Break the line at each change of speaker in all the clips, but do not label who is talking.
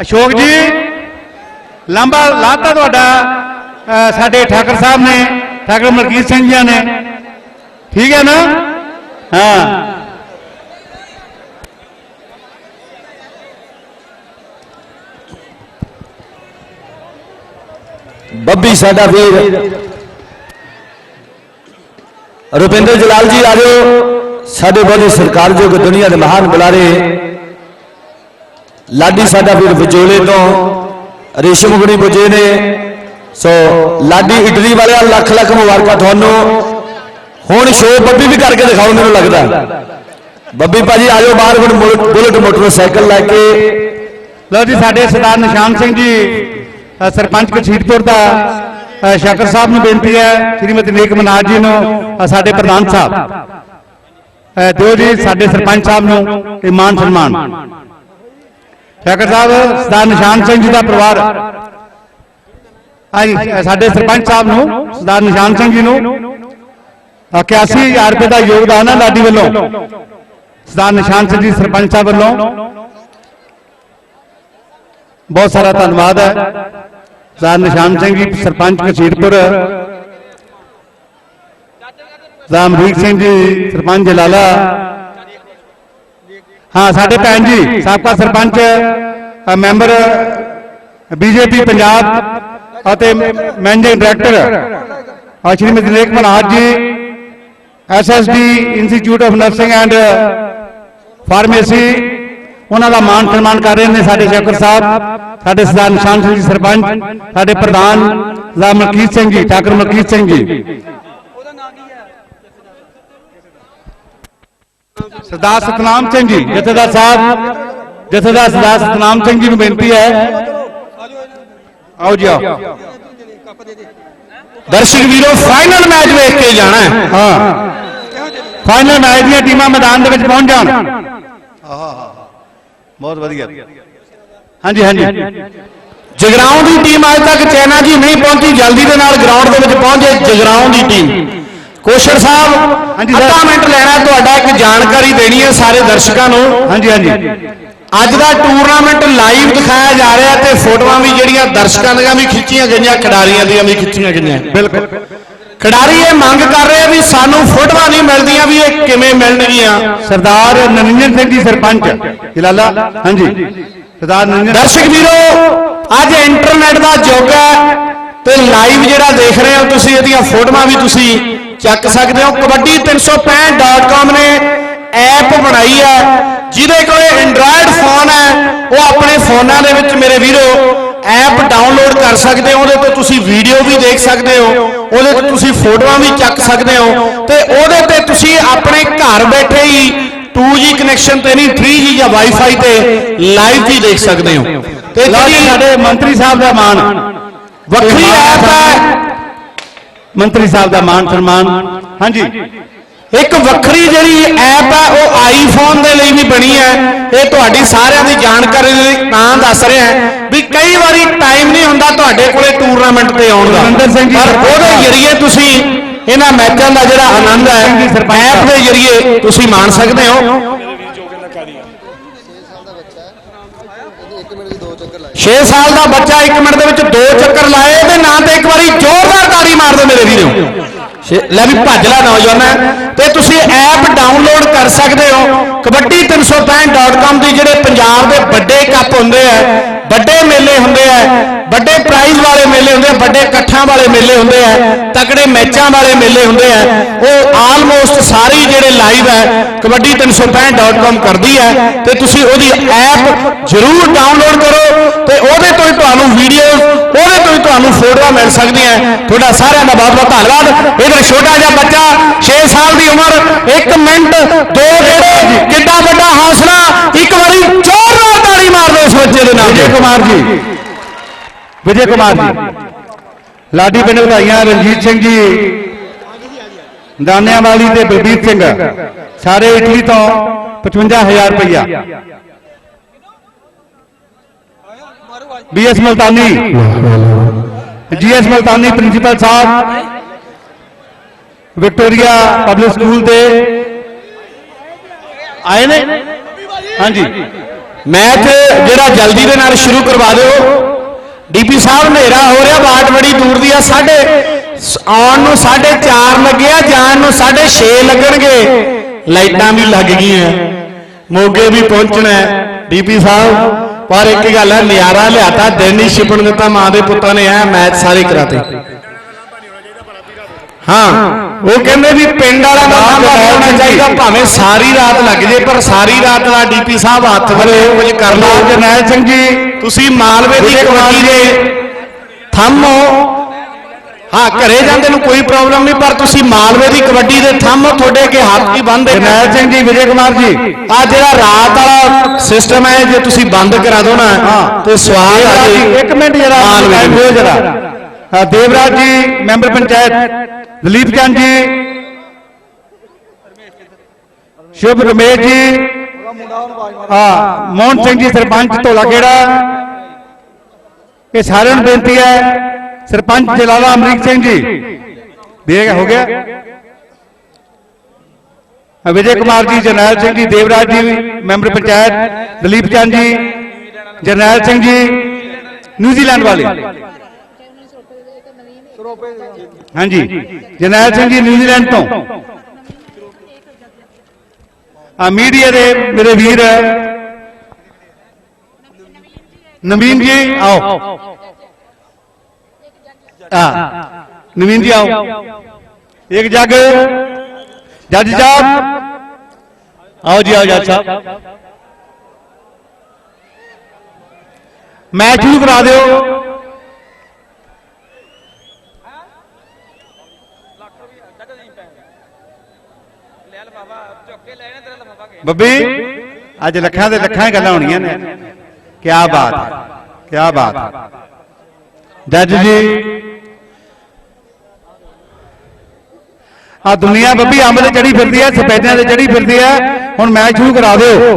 ਅਸ਼ੋਕ ਜੀ, ਲੰਬਾ ਲਾਤਾ ਤੁਹਾਡਾ ਸਾਡੇ ਠਾਕਰ ਸਾਹਿਬ ਨੇ, ਠਾਕਰ ਮਲਕੀਤ ਸਿੰਘ ਜੀ ਨੇ। ਠੀਕ ਹੈ ਨਾ? ਹਾਂ।
ਬੱਬੀ ਸਾਡਾ ਵੀਰ। ਰੁਪਿੰਦਰ ਜਲਾਲ ਜੀ ਆ ਜਾਓ। ਸਾਡੇ ਬਹੁਤ ਸਰਕਾਰਯੋਗ ਦੁਨੀਆ ਦੇ ਮਹਾਨ ਬੁਲਾਰੇ ਲਾਡੀ ਸਾਡਾ ਫਿਰ ਵਿਚੋਲੇ ਤੋਂ ਰੇਸ਼ਮ ਪੁੱਜੇ ਨੇ। ਸੋ ਲਾਡੀ ਇਟਲੀ ਵਾਲਿਆਂ ਲੱਖ ਲੱਖ ਮੁਬਾਰਕਾਂ ਤੁਹਾਨੂੰ। ਹੁਣ ਸ਼ੋਅ ਬੱਬੀ ਵੀ ਕਰਕੇ ਦਿਖਾਓ ਮੈਨੂੰ ਲੱਗਦਾ। ਬੱਬੀ ਭਾਜੀ ਆ ਬਾਹਰ ਹੁਣ ਬੁਲਟ ਮੋਟਰਸਾਈਕਲ ਲੈ ਕੇ।
ਲਓ ਜੀ ਸਾਡੇ ਸਰਦਾਰ ਨਿਸ਼ਾਨ ਸਿੰਘ ਜੀ ਸਰਪੰਚ ਕਛੀਟਪੁਰ ਦਾ ਅ, ਸ਼ਾਕਰ ਸਾਹਿਬ ਨੂੰ ਬੇਨਤੀ ਹੈ ਸ਼੍ਰੀਮਤੀ ਨੇਕ ਮਨਾਜ ਜੀ ਨੂੰ ਸਾਡੇ ਪ੍ਰਧਾਨ ਸਾਹਿਬ। ਦਿਓ ਜੀ ਸਾਡੇ ਸਰਪੰਚ ਸਾਹਿਬ ਨੂੰ ਇਹ ਮਾਨ ਸਨਮਾਨ। ਸ਼ਾਕਰ ਸਾਹਿਬ ਸਰਦਾਰ ਨਿਸ਼ਾਨ ਸਿੰਘ ਜੀ ਦਾ ਪਰਿਵਾਰ। ਹਾਂਜੀ ਸਾਡੇ ਸਰਪੰਚ ਸਾਹਿਬ ਨੂੰ ਸਰਦਾਰ ਨਿਸ਼ਾਨ ਸਿੰਘ ਜੀ ਨੂੰ। ਅ, 81000 ਰੁਪਏ ਦਾ ਯੋਗਦਾਨ ਹੈ ਲਾਡੀ ਵੱਲੋਂ। ਸਰਦਾਰ ਨਿਸ਼ਾਨ ਸਿੰਘ ਜੀ ਸਰਪੰਚ ਸਾਹਿਬ ਵੱਲੋਂ। ਬਹੁਤ ਸਾਰਾ ਧੰਨਵਾਦ ਹੈ। ਸਰਦਾਰ ਨਿਸ਼ਾਨ ਸਿੰਘ ਜੀ ਸਰਪੰਚ ਕਸੀਰਪੁਰ ਸਰਦਾਰ ਅਮਰੀਕ ਸਿੰਘ ਜੀ ਸਰਪੰਚ ਜਲਾਲਾ। ਹਾਂ ਸਾਡੇ ਭੈਣ ਜੀ ਸਾਬਕਾ ਸਰਪੰਚ ਅ, ਮੈਂਬਰ ਬੀਜੇਪੀ ਪੰਜਾਬ ਅਤੇ managing director a, Shrimati Nek Manhaj ji SSD institute of nursing and pharmacy ਉਹਨਾਂ ਦਾ ਮਾਨ ਸਨਮਾਨ ਕਰ ਰਹੇ ਨੇ ਸਾਡੇ ਸ਼ੇਖਰ ਸਾਹਿਬ ਸਾਡੇ ਸਰਦਾਰ ਨਿਸ਼ਾਨ ਸਿੰਘ ਜੀ ਸਰਪੰਚ ਸਾਡੇ ਪ੍ਰਧਾਨ ਸਰਦਾਰ ਮਲਕੀਤ ਸਿੰਘ ਜੀ ਠਾਕਰ ਮਲਕੀਤ ਸਿੰਘ ਜੀ। ਸਰਦਾਰ ਸਤਨਾਮ ਸਿੰਘ ਜੀ ਜਥੇਦਾਰ ਸਾਹਿਬ ਜਥੇਦਾਰ ਸਰਦਾਰ ਸਤਨਾਮ ਸਿੰਘ ਜੀ ਨੂੰ ਬੇਨਤੀ ਹੈ। ਆਓ ਜੀ ਆਓ।
ਦਰਸ਼ਕ ਵੀਰੋ ਫਾਈਨਲ ਮੈਚ ਵੇਖ ਕੇ ਜਾਣਾ ਹੈ।
ਹਾਂ। ਫਾਈਨਲ ਮੈਚ ਦੀਆਂ ਟੀਮਾਂ ਮੈਦਾਨ ਦੇ ਵਿੱਚ ਪਹੁੰਚ ਜਾਣ। ਬਹੁਤ ਵਧੀਆ। ਹਾਂਜੀ ਹਾਂਜੀ।
ਜਗਰਾਉਂ ਦੀ ਟੀਮ ਅੱਜ ਤੱਕ ਚੈਨਾ ਜੀ ਨਹੀਂ ਪਹੁੰਚੀ ਜਲਦੀ ਦੇ ਨਾਲ ਗਰਾਊਂਡ ਦੇ ਵਿੱਚ ਪਹੁੰਚੇ ਜਗਰਾਉਂ ਦੀ ਟੀਮ। ਕੋਸ਼ਰ ਸਾਹਿਬ
ਹਾਂਜੀ ਸਰ।
ਅੱਧਾ ਮਿੰਟ ਲੈਣਾ ਤੁਹਾਡਾ ਇੱਕ ਜਾਣਕਾਰੀ ਦੇਣੀ ਹੈ ਸਾਰੇ ਦਰਸ਼ਕਾਂ ਨੂੰ।
ਹਾਂਜੀ ਹਾਂਜੀ।
ਅੱਜ ਦਾ ਟੂਰਨਾਮੈਂਟ ਲਾਈਵ ਦਿਖਾਇਆ ਜਾ ਰਿਹਾ ਤੇ ਫੋਟੋਆਂ ਵੀ ਜਿਹੜੀਆਂ ਦਰਸ਼ਕਾਂ ਦੀਆਂ ਵੀ ਖਿੱਚੀਆਂ ਗਈਆਂ ਖਿਡਾਰੀਆਂ ਦੀਆਂ ਵੀ ਖਿੱਚੀਆਂ ਗਈਆਂ।
ਬਿਲਕੁਲ।
ਖਿਡਾਰੀ ਇਹ ਮੰਗ ਕਰ ਰਹੇ ਆ ਵੀ ਸਾਨੂੰ ਫੋਟੋਆਂ ਨਹੀਂ ਮਿਲਦੀਆਂ ਵੀ ਇਹ ਕਿਵੇਂ ਮਿਲਣਗੀਆਂ।
ਸਰਦਾਰ ਨਰਿੰਦਰ ਸਿੰਘ ਜੀ ਸਰਪੰਚ। ਜਲਾਲਾ ਹਾਂਜੀ। ਸਰਦਾਰ ਨਰਿੰਦਰ
ਦਰਸ਼ਕ ਵੀਰੋ ਅੱਜ ਇੰਟਰਨੈਟ ਦਾ ਯੁੱਗ ਹੈ ਤੇ ਲਾਈਵ ਜਿਹੜਾ ਦੇਖ ਰਹੇ ਹੋ ਤੁਸੀਂ ਇਹਦੀਆਂ ਫੋਟੋਆਂ ਵੀ ਤੁਸੀਂ ਚੱਕ ਸਕਦੇ ਹੋ। ਕਬੱਡੀ365.com ਨੇ ਐਪ ਬਣਾਈ ਹੈ। ਜਿਹਦੇ ਕੋਲੇ ਐਂਡਰਾਇਡ ਫੋਨ ਹੈ। ਉਹ ਆਪਣੇ ਫੋਨਾਂ ਦੇ ਵਿੱਚ ਮੇਰੇ ਵੀਰੋ ਐਪ ਡਾਊਨਲੋਡ ਕਰ ਸਕਦੇ ਹੋ। ਉਹਦੇ ਤੋਂ ਤੁਸੀਂ ਵੀਡੀਓ ਵੀ ਦੇਖ ਸਕਦੇ ਹੋ। ਉਹਦੇ ਤੋਂ ਤੁਸੀਂ ਫੋਟੋਆਂ ਵੀ ਚੱਕ ਸਕਦੇ ਹੋ। ਤੇ ਉਹਦੇ ਤੇ ਤੁਸੀਂ ਆਪਣੇ ਘਰ ਬੈਠੇ ਹੀ 2G ਕਨੈਕਸ਼ਨ ਤੇ ਨਹੀਂ 3G ਜਾਂ Wi-Fi ਤੇ ਲਾਈਵ ਵੀ ਦੇਖ ਸਕਦੇ ਹੋ। ਤੇ ਜਿਹੜੀ
ਸਾਡੇ ਮੰਤਰੀ ਸਾਹਿਬ ਦਾ ਮਾਨ
ਵੱਖਰੀ ਐਪ ਹੈ।
ਮੰਤਰੀ ਸਾਹਿਬ ਦਾ ਮਾਨ ਸਨਮਾਨ। ਹਾਂਜੀ।
ਇੱਕ ਵੱਖਰੀ ਜਿਹੜੀ ਐਪ ਹੈ ਉਹ ਆਈਫੋਨ ਦੇ ਲਈ ਵੀ ਬਣੀ ਹੈ। ਇਹ ਤੁਹਾਡੀ ਸਾਰਿਆਂ ਦੀ ਜਾਣਕਾਰੀ ਲਈ ਤਾਂ ਦੱਸ ਰਿਹਾ ਵੀ ਕਈ ਵਾਰੀ ਟਾਈਮ ਨਹੀਂ ਹੁੰਦਾ ਤੁਹਾਡੇ ਕੋਲੇ ਟੂਰਨਾਮੈਂਟ ਤੇ ਆਉਣ ਦਾ। ਪਰ ਉਹਦੇ। ਜ਼ਰੀਏ ਤੁਸੀਂ ਇਹਨਾਂ ਮੈਚਾਂ ਦਾ ਜਿਹੜਾ ਆਨੰਦ ਹੈ ਐਪ। ਦੇ ਜ਼ਰੀਏ ਤੁਸੀਂ ਮਾਣ ਸਕਦੇ ਹੋ। 6 ਸਾਲ ਦਾ ਬੱਚਾ 1 ਮਿੰਟ ਦੇ ਵਿੱਚ ਦੋ ਚੱਕਰ ਲਾਏ ਤੇ ਨਾਂ ਤੇ ਇੱਕ ਵਾਰੀ ਜ਼ੋਰਦਾਰ ਤਾੜੀ ਮਾਰ ਦਿਓ ਮੇਰੇ ਵੀਰੋ। ਛੇ- ਲੈ ਵੀ ਭੱਜ ਲੈ ਨੌਜਵਾਨਾਂ। ਤੇ ਤੁਸੀਂ ਐਪ ਡਾਊਨਲੋਡ ਕਬੱਡੀ365.com ਦੀ ਜਿਹੜੇ ਪੰਜਾਬ ਦੇ ਵੱਡੇ ਕੱਪ ਹੁੰਦੇ ਆ, ਵੱਡੇ ਮੇਲੇ ਹੁੰਦੇ ਆ, ਵੱਡੇ ਪ੍ਰਾਈਜ਼ ਵਾਲੇ ਮੇਲੇ ਹੁੰਦੇ ਆ, ਵੱਡੇ ਇਕੱਠਾਂ ਵਾਲੇ ਮੇਲੇ ਹੁੰਦੇ ਆ, ਤਕੜੇ ਮੈਚਾਂ ਵਾਲੇ ਮੇਲੇ ਹੁੰਦੇ ਆ, ਉਹ ਆਲਮੋਸਟ ਸਾਰੀ ਜਿਹੜੇ ਲਾਈਵ ਹੈ ਕਬੱਡੀ365.com ਕਰਦੀ ਹੈ ਤੇ ਤੁਸੀਂ ਉਹਦੀ ਐਪ ਜ਼ਰੂਰ ਡਾਊਨਲੋਡ ਕਰੋ ਤੇ ਉਹਦੇ ਤੋਂ ਹੀ ਤੁਹਾਨੂੰ ਵੀਡੀਓ ਉਹਦੇ ਤੋਂ ਹੀ ਤੁਹਾਨੂੰ ਫੋਟੋਆਂ ਮਿਲ ਸਕਦੀਆਂ। ਤੁਹਾਡਾ ਸਾਰਿਆਂ ਦਾ ਬਹੁਤ ਬਹੁਤ ਧੰਨਵਾਦ ਇਧਰ ਛੋਟਾ ਜਿਹਾ ਬੱਚਾ 6 ਸਾਲ ਦੀ ਉਮਰ 1 ਮਿੰਟ 2 ਜਿਹੜੇ ਕਿੱਡਾ ਵੱਡਾ ਹੌਸਲਾ, ਇੱਕ ਵਾਰੀ ਜ਼ੋਰਦਾਰ ਤਾੜੀ ਮਾਰ ਦਿਓ ਇਸ ਬੱਚੇ ਦੇ ਨਾਮ
ਵਿਜੇ ਕੁਮਾਰ ਜੀ। ਵਿਜੇ ਕੁਮਾਰ ਜੀ। ਲਾਡੀ ਪਿੰਡ ਵਧਾਈਆਂ, ਰਣਜੀਤ ਸਿੰਘ ਜੀ। ਦਾਨਿਆਂ ਵਾਲੀ ਤੇ ਬਲਬੀਰ ਸਿੰਘ। ਸਾਰੇ ਇਟਲੀ ਤੋਂ 55000 ਰੁਪਇਆ BS Multani GS Multani principal sahib Victoria public school ਦੇ ਆਏ ਨੇ? ਹਾਂਜੀ।
ਮੈਚ ਜਿਹੜਾ ਜਲਦੀ ਦੇ ਨਾਲ ਸ਼ੁਰੂ ਕਰਵਾ ਦਿਓ। ਡੀਪੀ ਸਾਹਿਬ, ਹਨੇਰਾ ਹੋ ਰਿਹਾ, ਬਾਟ ਬੜੀ ਦੂਰ ਦੀ ਆ। ਸਾਡੇ ਆਉਣ ਨੂੰ 4:30 ਲੱਗਿਆ ਜਾਣ ਨੂੰ 6:30 ਲੱਗਣਗੇ। ਲਾਈਟਾਂ ਵੀ ਲੱਗ ਗਈਆਂ। ਮੋਗੇ ਵੀ ਪਹੁੰਚਣਾ ਡੀਪੀ ਸਾਹਿਬ ਪਰ ਇੱਕ ਗੱਲ ਹੈ ਨਿਆਰਾ ਲਿਆਤਾ ਦਿਨ ਹੀ ਛਿਪਣ ਦਿੱਤਾ ਮਾਂ ਦੇ ਪੁੱਤਾਂ ਨੇ ਐ ਮੈਚ ਸਾਰੇ ਕਰਾਤੇ। ਹਾਂ ਉਹ ਕਹਿੰਦੇ ਵੀ ਪਿੰਡ ਵਾਲਾ ਨਾਮ ਹੋਣਾ ਚਾਹੀਦਾ ਭਾਵੇਂ ਸਾਰੀ ਰਾਤ ਲੱਗ ਜੇ ਪਰ ਸਾਰੀ ਰਾਤ ਦਾ ਡੀਪੀ ਸਾਹਿਬ ਹੱਥ ਵਰੇ ਕੁਝ ਕਰ ਲਓ।
ਜਰਨੈਲ ਸਿੰਘ ਜੀ।
ਤੁਸੀਂ ਮਾਲਵੇ ਦੀ ਕਬੱਡੀ ਦੇ ਥੰਮ ਹੋ ਘਰੇ ਜਾਂਦੇ ਨੂੰ ਕੋਈ ਪ੍ਰੋਬਲਮ ਨਹੀਂ ਪਰ ਤੁਸੀਂ ਮਾਲਵੇ ਦੀ ਕਬੱਡੀ ਦੇ ਥੰਮ ਤੁਹਾਡੇ ਅੱਗੇ ਹੱਥ ਹੀ ਬੰਨ੍ਹਦੇ
ਜਰਨੈਲ ਸਿੰਘ ਜੀ ਵਿਜੇ ਕੁਮਾਰ ਜੀ
ਆ ਜਿਹੜਾ ਰਾਤ ਵਾਲਾ ਸਿਸਟਮ ਹੈ ਜੇ ਤੁਸੀਂ ਬੰਦ ਕਰਾ ਦੋ ਨਾ ਤੇ ਸਵਾਲ ਆ ਜੀ
ਇੱਕ ਮਿੰਟ ਜਰਾ ਟਾਈਮ। ਦਿਓ ਜਰਾ। ਹਾਂ, ਦੇਵਰਾਜ ਜੀ ਮੈਂਬਰ ਪੰਚਾਇਤ। ਦਲੀਪ ਚੰਦ ਜੀ। ਸ਼ੁਭ ਰਮੇਸ਼ ਜੀ। ਹਾਂ ਮੋਹਨ ਸਿੰਘ ਜੀ ਸਰਪੰਚ ਢੋਲਾ ਖੇੜਾ। ਇਹ ਸਾਰਿਆਂ ਨੂੰ ਬੇਨਤੀ ਹੈ ਸਰਪੰਚ ਜਲਾਲਾ ਅਮਰੀਕ ਸਿੰਘ ਜੀ ਬੇਗ ਹੋ ਗਿਆ ਹਾਂ, ਵਿਜੇ ਕੁਮਾਰ ਜੀ ਜਰਨੈਲ ਸਿੰਘ ਜੀ ਦੇਵਰਾਜ ਜੀ ਮੈਂਬਰ ਪੰਚਾਇਤ ਦਲੀਪ ਚੰਦ ਜੀ ਜਰਨੈਲ ਸਿੰਘ ਜੀ ਨਿਊਜ਼ੀਲੈਂਡ ਵਾਲੇ ਹਾਂਜੀ ਜਰਨੈਲ ਸਿੰਘ ਜੀ ਨਿਊਜ਼ੀਲੈਂਡ ਤੋਂ ਆ ਮੀਡੀਆ ਦੇ ਮੇਰੇ ਵੀਰ ਨਵੀਨ ਜੀ ਆਓ ਆ। ਨਵੀਨ ਜੀ ਆਓ। ਇੱਕ ਜੱਗ। ਜੱਜ ਸਾਹਿਬ। ਆਓ ਜੀ, ਆਓ ਜੱਜ ਸਾਹਿਬ। ਮੈਚ ਸ਼ੁਰੂ ਕਰਾ ਦਿਓ। ਬੱਬੀ, ਅੱਜ ਲੱਖਾਂ ਦੇ ਲੱਖਾਂ ਗੱਲਾਂ ਹੋਣੀਆਂ ਨੇ। ਕੀ ਬਾਤ ਹੈ ਕੀ ਬਾਤ ਜੱਜ ਜੀ। ਆ ਦੁਨੀਆ ਬੱਬੀ ਅੰਬ ਤੇ ਚੜੀ ਫਿਰਦੀ ਹੈ ਸਫੈਦਿਆਂ ਤੇ ਚੜੀ ਫਿਰਦੀ ਹੈ ਹੁਣ ਮੈਚ ਸ਼ੁਰੂ ਕਰਾ ਦਿਓ।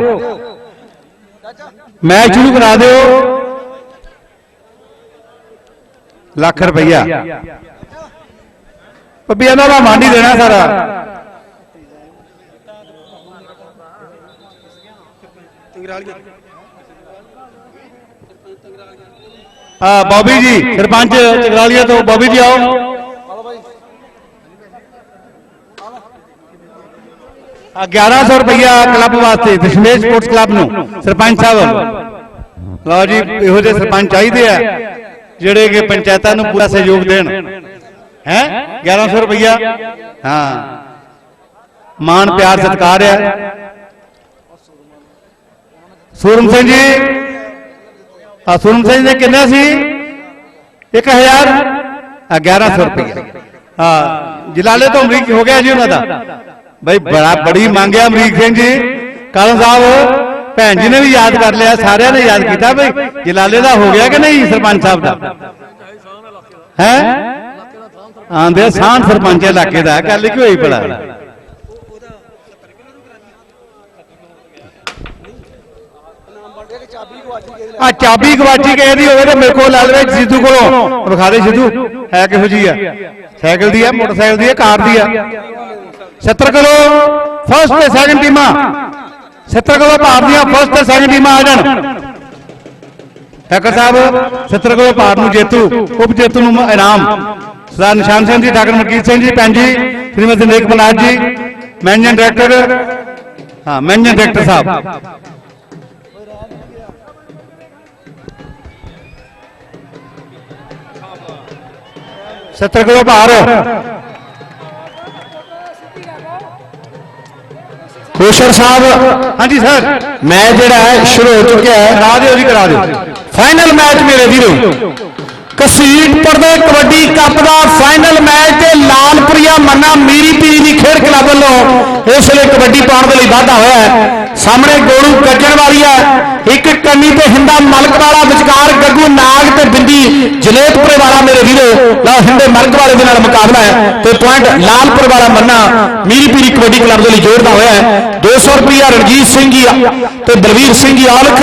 ਮੈਚ ਸ਼ੁਰੂ ਕਰਾ ਦਿਓ। ਲੱਖ ਰੁਪਈਆ। ਬੱਬੀ ਇਹਨਾਂ ਦਾ ਮੰਡ ਹੀ ਦੇਣਾ ਸਾਰਾ। ਆ ਬੋਬੀ ਜੀ, ਸਰਪੰਚ ਚਗਰਾਲੀਆ ਤੋਂ। ਬੋਬੀ ਜੀ ਆਓ ਆ 1100 ਰੁਪਇਆ ਕਲੱਬ ਵਾਸਤੇ ਦਸ਼ਮੇਸ਼ ਸਪੋਰਟਸ ਕਲੱਬ ਨੂੰ, ਸਰਪੰਚ ਸਾਹਿਬ ਲਓ ਜੀ, ਇਹੋ ਜਿਹੇ ਸਰਪੰਚ ਚਾਹੀਦੇ ਆ, ਜਿਹੜੇ ਕਿ ਪੰਚਾਇਤਾਂ ਨੂੰ ਪੂਰਾ ਸਹਿਯੋਗ ਦੇਣ। ਹੈ? 1100 ਰੁਪਇਆ ਹਾਂ। ਮਾਣ, ਪਿਆਰ, ਸਤਿਕਾਰ ਹੈ ਸੂਰਮ ਸਿੰਘ ਜੀ, ਆ ਸੂਰਮ ਸਿੰਘ ਦੇ ਕਿੰਨਾ ਸੀ? 1000 ਆ 1100 ਰੁਪਇਆ ਹਾਂ, ਜਲਾਲੇ ਤੋਂ ਅਮਰੀਕ ਹੋ ਗਿਆ ਜੀ ਉਹਨਾਂ ਦਾ। ਬਈ ਬੜਾ ਬੜੀ ਮੰਗਿਆ ਅਮਰੀਕ ਸਿੰਘ ਜੀ। ਕਾਲਨ ਸਾਹਿਬ ਭੈਣ ਜੀ ਨੇ ਵੀ ਯਾਦ ਕਰ ਲਿਆ ਸਾਰਿਆਂ ਨੇ ਯਾਦ ਕੀਤਾ ਬਈ। ਜਲਾਲੇ ਦਾ ਹੋ ਗਿਆ ਕਿ ਨਹੀਂ ਸਰਪੰਚ ਸਾਹਿਬ ਦਾ? ਹੈ ਆਂਦੇ ਸਾਨ ਸਰਪੰਚ ਇਲਾਕੇ ਦਾ ਗੱਲ ਕੀ ਹੋਈ ਭਲਾ? ਆ ਚਾਬੀ ਗਵਾਚੀ ਕਿਸੇ ਦੀ ਹੋਵੇ ਤੇ ਮੇਰੇ ਕੋਲ ਲੈ ਲਵੇ ਸਿੱਧੂ ਕੋਲੋਂ। ਵਿਖਾ ਦੇ ਸਿੱਧੂ ਹੈ ਕਿਹੋ ਜੀ ਆ? ਸਾਈਕਲ ਦੀ ਆ ਮੋਟਰਸਾਈਕਲ ਦੀ ਆ ਕਾਰ ਦੀ ਆ? 70 ਕਿਲੋ ਫਸਟ ਤੇ ਸੈਕੰਡ ਟੀਮਾਂ 70 ਕਿਲੋ ਭਾਰ ਦੀਆਂ ਫਸਟ ਤੇ ਸੈਕੰਡ ਟੀਮਾਂ ਆ ਜਾਣ। ਹੈਕਰ ਸਾਹਿਬ 70 ਕਿਲੋ ਭਾਰ ਨੂੰ ਜੇਤੂ, ਉਪ ਜੇਤੂ ਨੂੰ ਇਨਾਮ। ਸਰਦਾਰ ਨਿਸ਼ਾਨ ਸਿੰਘ ਜੀ ਡਾਕਟਰ ਮਲਕੀਤ ਸਿੰਘ ਜੀ, ਭੈਣ ਜੀ, ਸ਼੍ਰੀਮਤੀ ਨੇਕ ਬਲਾਜ ਜੀ, ਮੈਨੇਜਿੰਗ ਡਾਇਰੈਕਟਰ, ਹਾਂ, ਮੈਨੇਜਿੰਗ ਡਾਇਰੈਕਟਰ ਸਾਹਿਬ। ਸੱਤਰ ਕਿਲੋ ਭਾਰ
ਕੋਸ਼ਰ ਸਾਹਿਬ।
ਹਾਂਜੀ ਸਰ।
ਮੈਚ ਜਿਹੜਾ ਹੈ ਸ਼ੁਰੂ ਹੋ ਚੁੱਕਿਆ ਹੈ।
ਕਰਾ ਦਿਓ ਜੀ ਕਰਾ ਦਿਓ।
ਫਾਈਨਲ ਮੈਚ ਮੇਰੇ ਵੀਰੋ। ਕਸੀਟਪੁਰ ਦੇ ਕਬੱਡੀ ਕੱਪ ਦਾ ਫਾਈਨਲ ਮੈਚ ਤੇ ਲਾਲਪੁਰੀਆ ਮੰਨਾ ਮੀਰੀ ਪੀਰੀ ਦੀ ਖੇਡ ਕਲੱਬ ਵੱਲੋਂ ਇਸ ਵੇਲੇ ਕਬੱਡੀ ਪਾਉਣ ਦੇ ਲਈ ਵਾਧਾ ਹੋਇਆ ਹੈ। ਸਾਹਮਣੇ ਗੋਲੂ ਗੱਜਣ ਹੈ। ਇੱਕ ਕੰਨੀ ਤੇ ਹਿੰਦਾ ਮਲਕ ਵਾਲਾ ਵਿਚਕਾਰ ਗੱਗੂ ਨਾਗ ਤੇ ਬਿੰਦੀ ਜਨੇਤਪੁਰੇ ਵਾਲਾ ਮੇਰੇ ਵੀਰੋ। ਲਓ, ਹਿੰਦੇ ਮਲਕ ਵਾਲੇ ਦੇ ਨਾਲ ਮੁਕਾਬਲਾ ਹੈ ਤੇ ਪੁਆਇੰਟ ਲਾਲਪੁਰ ਵਾਲਾ ਮੰਨਾ ਮੀਰੀ ਪੀਰੀ ਕਬੱਡੀ ਕਲੱਬ ਦੇ ਲਈ ਜੋੜਦਾ ਹੋਇਆ ਹੈ। 200 ਰੁਪਇਆ ਰਣਜੀਤ ਸਿੰਘ ਜੀ ਤੇ ਬਲਵੀਰ ਸਿੰਘ ਜੀ ਔਲਖ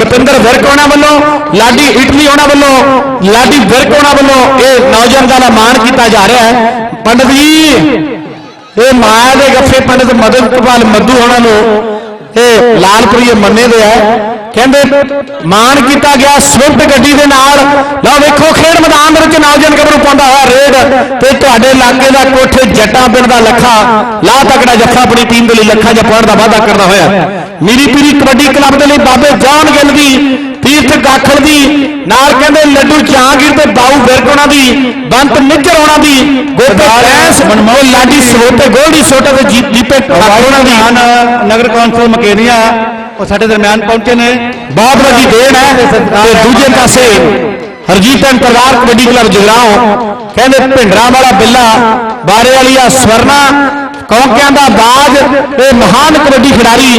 ਰੁਪਿੰਦਰ ਵਿਰਕ ਉਹਨਾਂ ਵੱਲੋਂ, ਲਾਡੀ ਇਟਲੀ ਉਹਨਾਂ ਵੱਲੋਂ, ਲਾਡੀ ਵਿਰਕ ਉਹਨਾਂ ਵੱਲੋਂ ਇਹ ਨੌਜਵਾਨ ਦਾ ਮਾਣ ਕੀਤਾ ਜਾ ਰਿਹਾ ਹੈ। ਪੰਡਤ ਜੀ, ਇਹ ਮਾਇਆ ਦੇ ਗੱਫੇ ਪੰਡਤ ਮਦਨ ਕਪਾਲ ਮੱਧੂ ਉਹਨਾਂ ਨੂੰ ਇਹ ਲਾਲਪੁਰੀਏ ਮੰਨੇ ਦੇ ਹੈ ਕਹਿੰਦੇ, ਮਾਣ ਕੀਤਾ ਗਿਆ, ਸਵਿਫਟ ਗੱਡੀ ਦੇ ਨਾਲ। ਲਓ ਵੇਖੋ, ਖੇਡ ਮੈਦਾਨ ਦੇ ਵਿੱਚ ਨੌਜਵਾਨ ਗੱਭਰੂ ਪਾਉਂਦਾ ਹੋਇਆ ਰੇਡ। ਤੇ ਤੁਹਾਡੇ ਇਲਾਕੇ ਦਾ ਕੋਠੇ ਜੱਟਾਂ ਪਿੰਡ ਦਾ ਲੱਖਾ ਲਾ ਤਕੜਾ ਜੱਫਾ ਆਪਣੀ ਟੀਮ ਦੇ ਲਈ ਲੱਖਾਂ ਜਾਂ ਪਾਉਣ ਦਾ ਵਾਅਦਾ ਕਰਦਾ ਹੋਇਆ। ਮੀਰੀ ਪੀਰੀ ਕਬੱਡੀ ਕਲੱਬ ਦੇ ਲਈ ਬਾਬੇ ਜਾਨ ਗਿੱਲ ਦੀ ਨਾਲ ਕਹਿੰਦੇ ਲੱਡੂ ਜਹਾਂਗੀਰ ਤੇ ਵਿਰਕ ਉਹਨਾਂ ਦੀ ਬੰਤ ਨਿੱਜਰ ਉਹਨਾਂ ਦੀ ਗੋਪੇ ਰੈਂਸ ਮਨਮੋਹਨ ਲਾਡੀ ਸੋਟੇ ਗੋਲਡੀ ਸੋਟੇ ਤੇ ਜੀਤ ਦੀਪੇ ਉਹਨਾਂ ਦੀ।
ਨਗਰ ਕੌਂਸਲ ਮਕੇਰੀਆ ਉਹ ਸਾਡੇ ਦਰਮਿਆਨ ਪਹੁੰਚੇ ਨੇ।
ਬਹੁਤ ਵੱਡੀ ਦੇਣ ਹੈ ਤੇ ਦੂਜੇ ਪਾਸੇ ਹਰਜੀਤ ਸਿੰਘ ਪਰਿਵਾਰ ਕਬੱਡੀ ਕਲੱਬ ਜਗਰਾਉਂ ਕਹਿੰਦੇ ਭਿੰਡਰਾਂ ਵਾਲਾ ਬਿੱਲਾ ਬਾਰੇ ਵਾਲੀਆ ਸਵਰਨਾ ਕੌਂਕਿਆਂ ਦਾ ਬਾਜ ਇਹ ਮਹਾਨ ਕਬੱਡੀ ਖਿਡਾਰੀ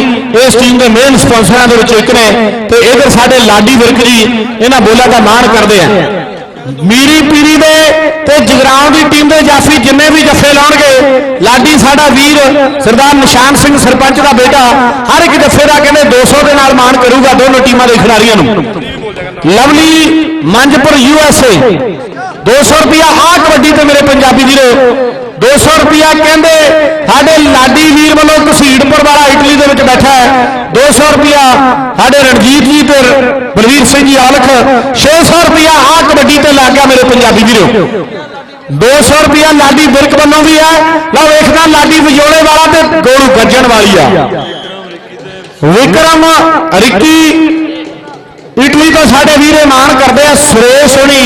ਇਸ ਟੀਮ ਦੇ ਮੇਨ ਸਪਾਂਸਰਾਂ ਦੇ ਵਿੱਚ ਇੱਕ ਨੇ ਤੇ ਇਧਰ ਸਾਡੇ ਲਾਡੀ ਵਿਰਕ ਜੀ, ਇਹਨਾਂ ਬੋਲਾਂ ਦਾ ਮਾਣ ਕਰਦੇ ਆ। ਮੀਰੀ ਪੀਰੀ ਦੇ ਤੇ ਜਗਰਾਉਂ ਦੀ ਟੀਮ ਦੇ ਜਾਫੀ ਜਿੰਨੇ ਵੀ ਜੱਫੇ ਲਾਉਣਗੇ, ਲਾਡੀ ਸਾਡਾ ਵੀਰ ਸਰਦਾਰ ਨਿਸ਼ਾਨ ਸਿੰਘ ਸਰਪੰਚ ਦਾ ਬੇਟਾ, ਹਰ ਇੱਕ ਜੱਫੇ ਦਾ ਕਹਿੰਦੇ 200 ਦੇ ਨਾਲ ਮਾਣ ਕਰੂਗਾ ਦੋਨੋਂ ਟੀਮਾਂ ਦੇ ਖਿਡਾਰੀਆਂ ਨੂੰ। Lovely Manjpur U S A 200 ਰੁਪਿਆ ਆ ਕਬੱਡੀ ਤੇ ਮੇਰੇ ਪੰਜਾਬੀ ਵੀਰੋ 200 ਰੁਪਿਆ ਕਹਿੰਦੇ, ਸਾਡੇ ਲਾਡੀ ਵੀਰ ਵੱਲੋਂ ਘਸੀੜਪੁਰ ਵਾਲਾ ਇਟਲੀ ਦੇ ਵਿੱਚ ਬੈਠਾ ਹੈ। 200 ਰੁਪਿਆ ਸਾਡੇ ਰਣਜੀਤ ਜੀ ਤੇ ਬਲਵੀਰ ਸਿੰਘ ਜੀ ਔਲਖ 600 ਰੁਪਿਆ ਆ ਕਬੱਡੀ ਤੇ ਲੱਗ ਗਿਆ ਮੇਰੇ ਪੰਜਾਬੀ ਵੀਰੋ। 200 ਰੁਪਿਆ ਲਾਡੀ ਬਿਰਕ ਵੱਲੋਂ ਵੀ ਹੈ। ਲਓ ਵੇਖਦਾ ਲਾਡੀ ਵਿਜੋਲੇ ਵਾਲਾ ਤੇ ਗੋਲੂ ਗੱਜਣ ਵਾਲੀ ਆ। ਵਿਕਰਮ, ਰਿੱਕੀ ਇਟਲੀ ਤੋਂ ਸਾਡੇ ਵੀਰੇ ਮਾਣ ਕਰਦੇ ਆ ਸੁਰੇਸ਼ ਹੋਣੀ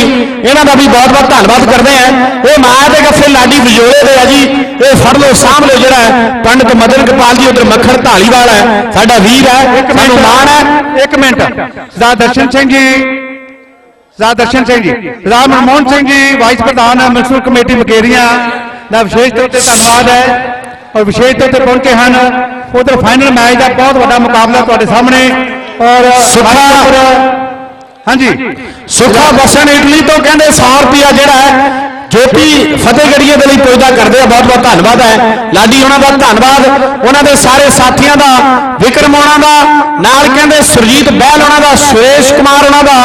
ਇਹਨਾਂ ਦਾ ਵੀ ਬਹੁਤ ਬਹੁਤ ਧੰਨਵਾਦ ਕਰਦੇ ਆ। ਇਹ ਮਾਂ ਦੇ ਗੱਫੇ ਲਾਡੀ ਵਿਜੋਲੇ ਦੇ ਆ ਜੀ ਇਹ ਫੜ ਲਓ ਸਾਂਭ ਲਓ ਜਿਹੜਾ ਹੈ। ਪੰਡਤ ਮਦਨ ਕਪਾਲ ਜੀ ਉਧਰ ਮੱਖਣ ਢਾਲੀਵਾਲ ਹੈ ਸਾਡਾ ਵੀਰ ਹੈ ਸਾਨੂੰ ਮਾਣ ਹੈ।
ਇੱਕ ਮਿੰਟ। ਸਰਦਾਰ ਦਰਸ਼ਨ ਸਿੰਘ ਜੀ ਸਰਦਾਰ ਦਰਸ਼ਨ ਸਿੰਘ ਜੀ ਸਰਦਾਰ ਮਨਮੋਹਨ ਸਿੰਘ ਜੀ ਵਾਈਸ ਪ੍ਰਧਾਨ ਮਨਸੂਰ ਕਮੇਟੀ ਮਕੇਰੀਆਂ ਦਾ ਵਿਸ਼ੇਸ਼ ਤੌਰ ਤੇ ਧੰਨਵਾਦ ਹੈ। ਔਰ ਵਿਸ਼ੇਸ਼ ਤੌਰ ਤੇ ਪਹੁੰਚੇ ਹਨ। ਉਧਰ ਫਾਈਨਲ ਮੈਚ ਦਾ ਬਹੁਤ ਵੱਡਾ ਮੁਕਾਬਲਾ ਤੁਹਾਡੇ ਸਾਹਮਣੇ। ਔਰ
ਸੁੱਖਾ-
ਹਾਂਜੀ।
ਸੁਖਾ ਬਸਨ ਇਟਲੀ ਤੋਂ ਕਹਿੰਦੇ 100 ਰੁਪਿਆ ਜਿਹੜਾ ਹੈ ਜੋਤੀ ਫਤਿਹਗੜੀਏ ਦੇ ਲਈ ਪੁੱਜਦਾ ਕਰਦੇ ਆ, ਬਹੁਤ ਬਹੁਤ ਧੰਨਵਾਦ ਹੈ। ਲਾਡੀ ਉਹਨਾਂ ਦਾ ਧੰਨਵਾਦ, ਉਹਨਾਂ ਦੇ ਸਾਰੇ ਸਾਥੀਆਂ ਦਾ, ਵਿਕਰਮ ਉਹਨਾਂ ਦਾ, ਨਾਲ ਕਹਿੰਦੇ ਸੁਰਜੀਤ ਬਹਿਲ ਉਹਨਾਂ ਦਾ, ਸੁਰੇਸ਼ ਕੁਮਾਰ ਉਹਨਾਂ ਦਾ,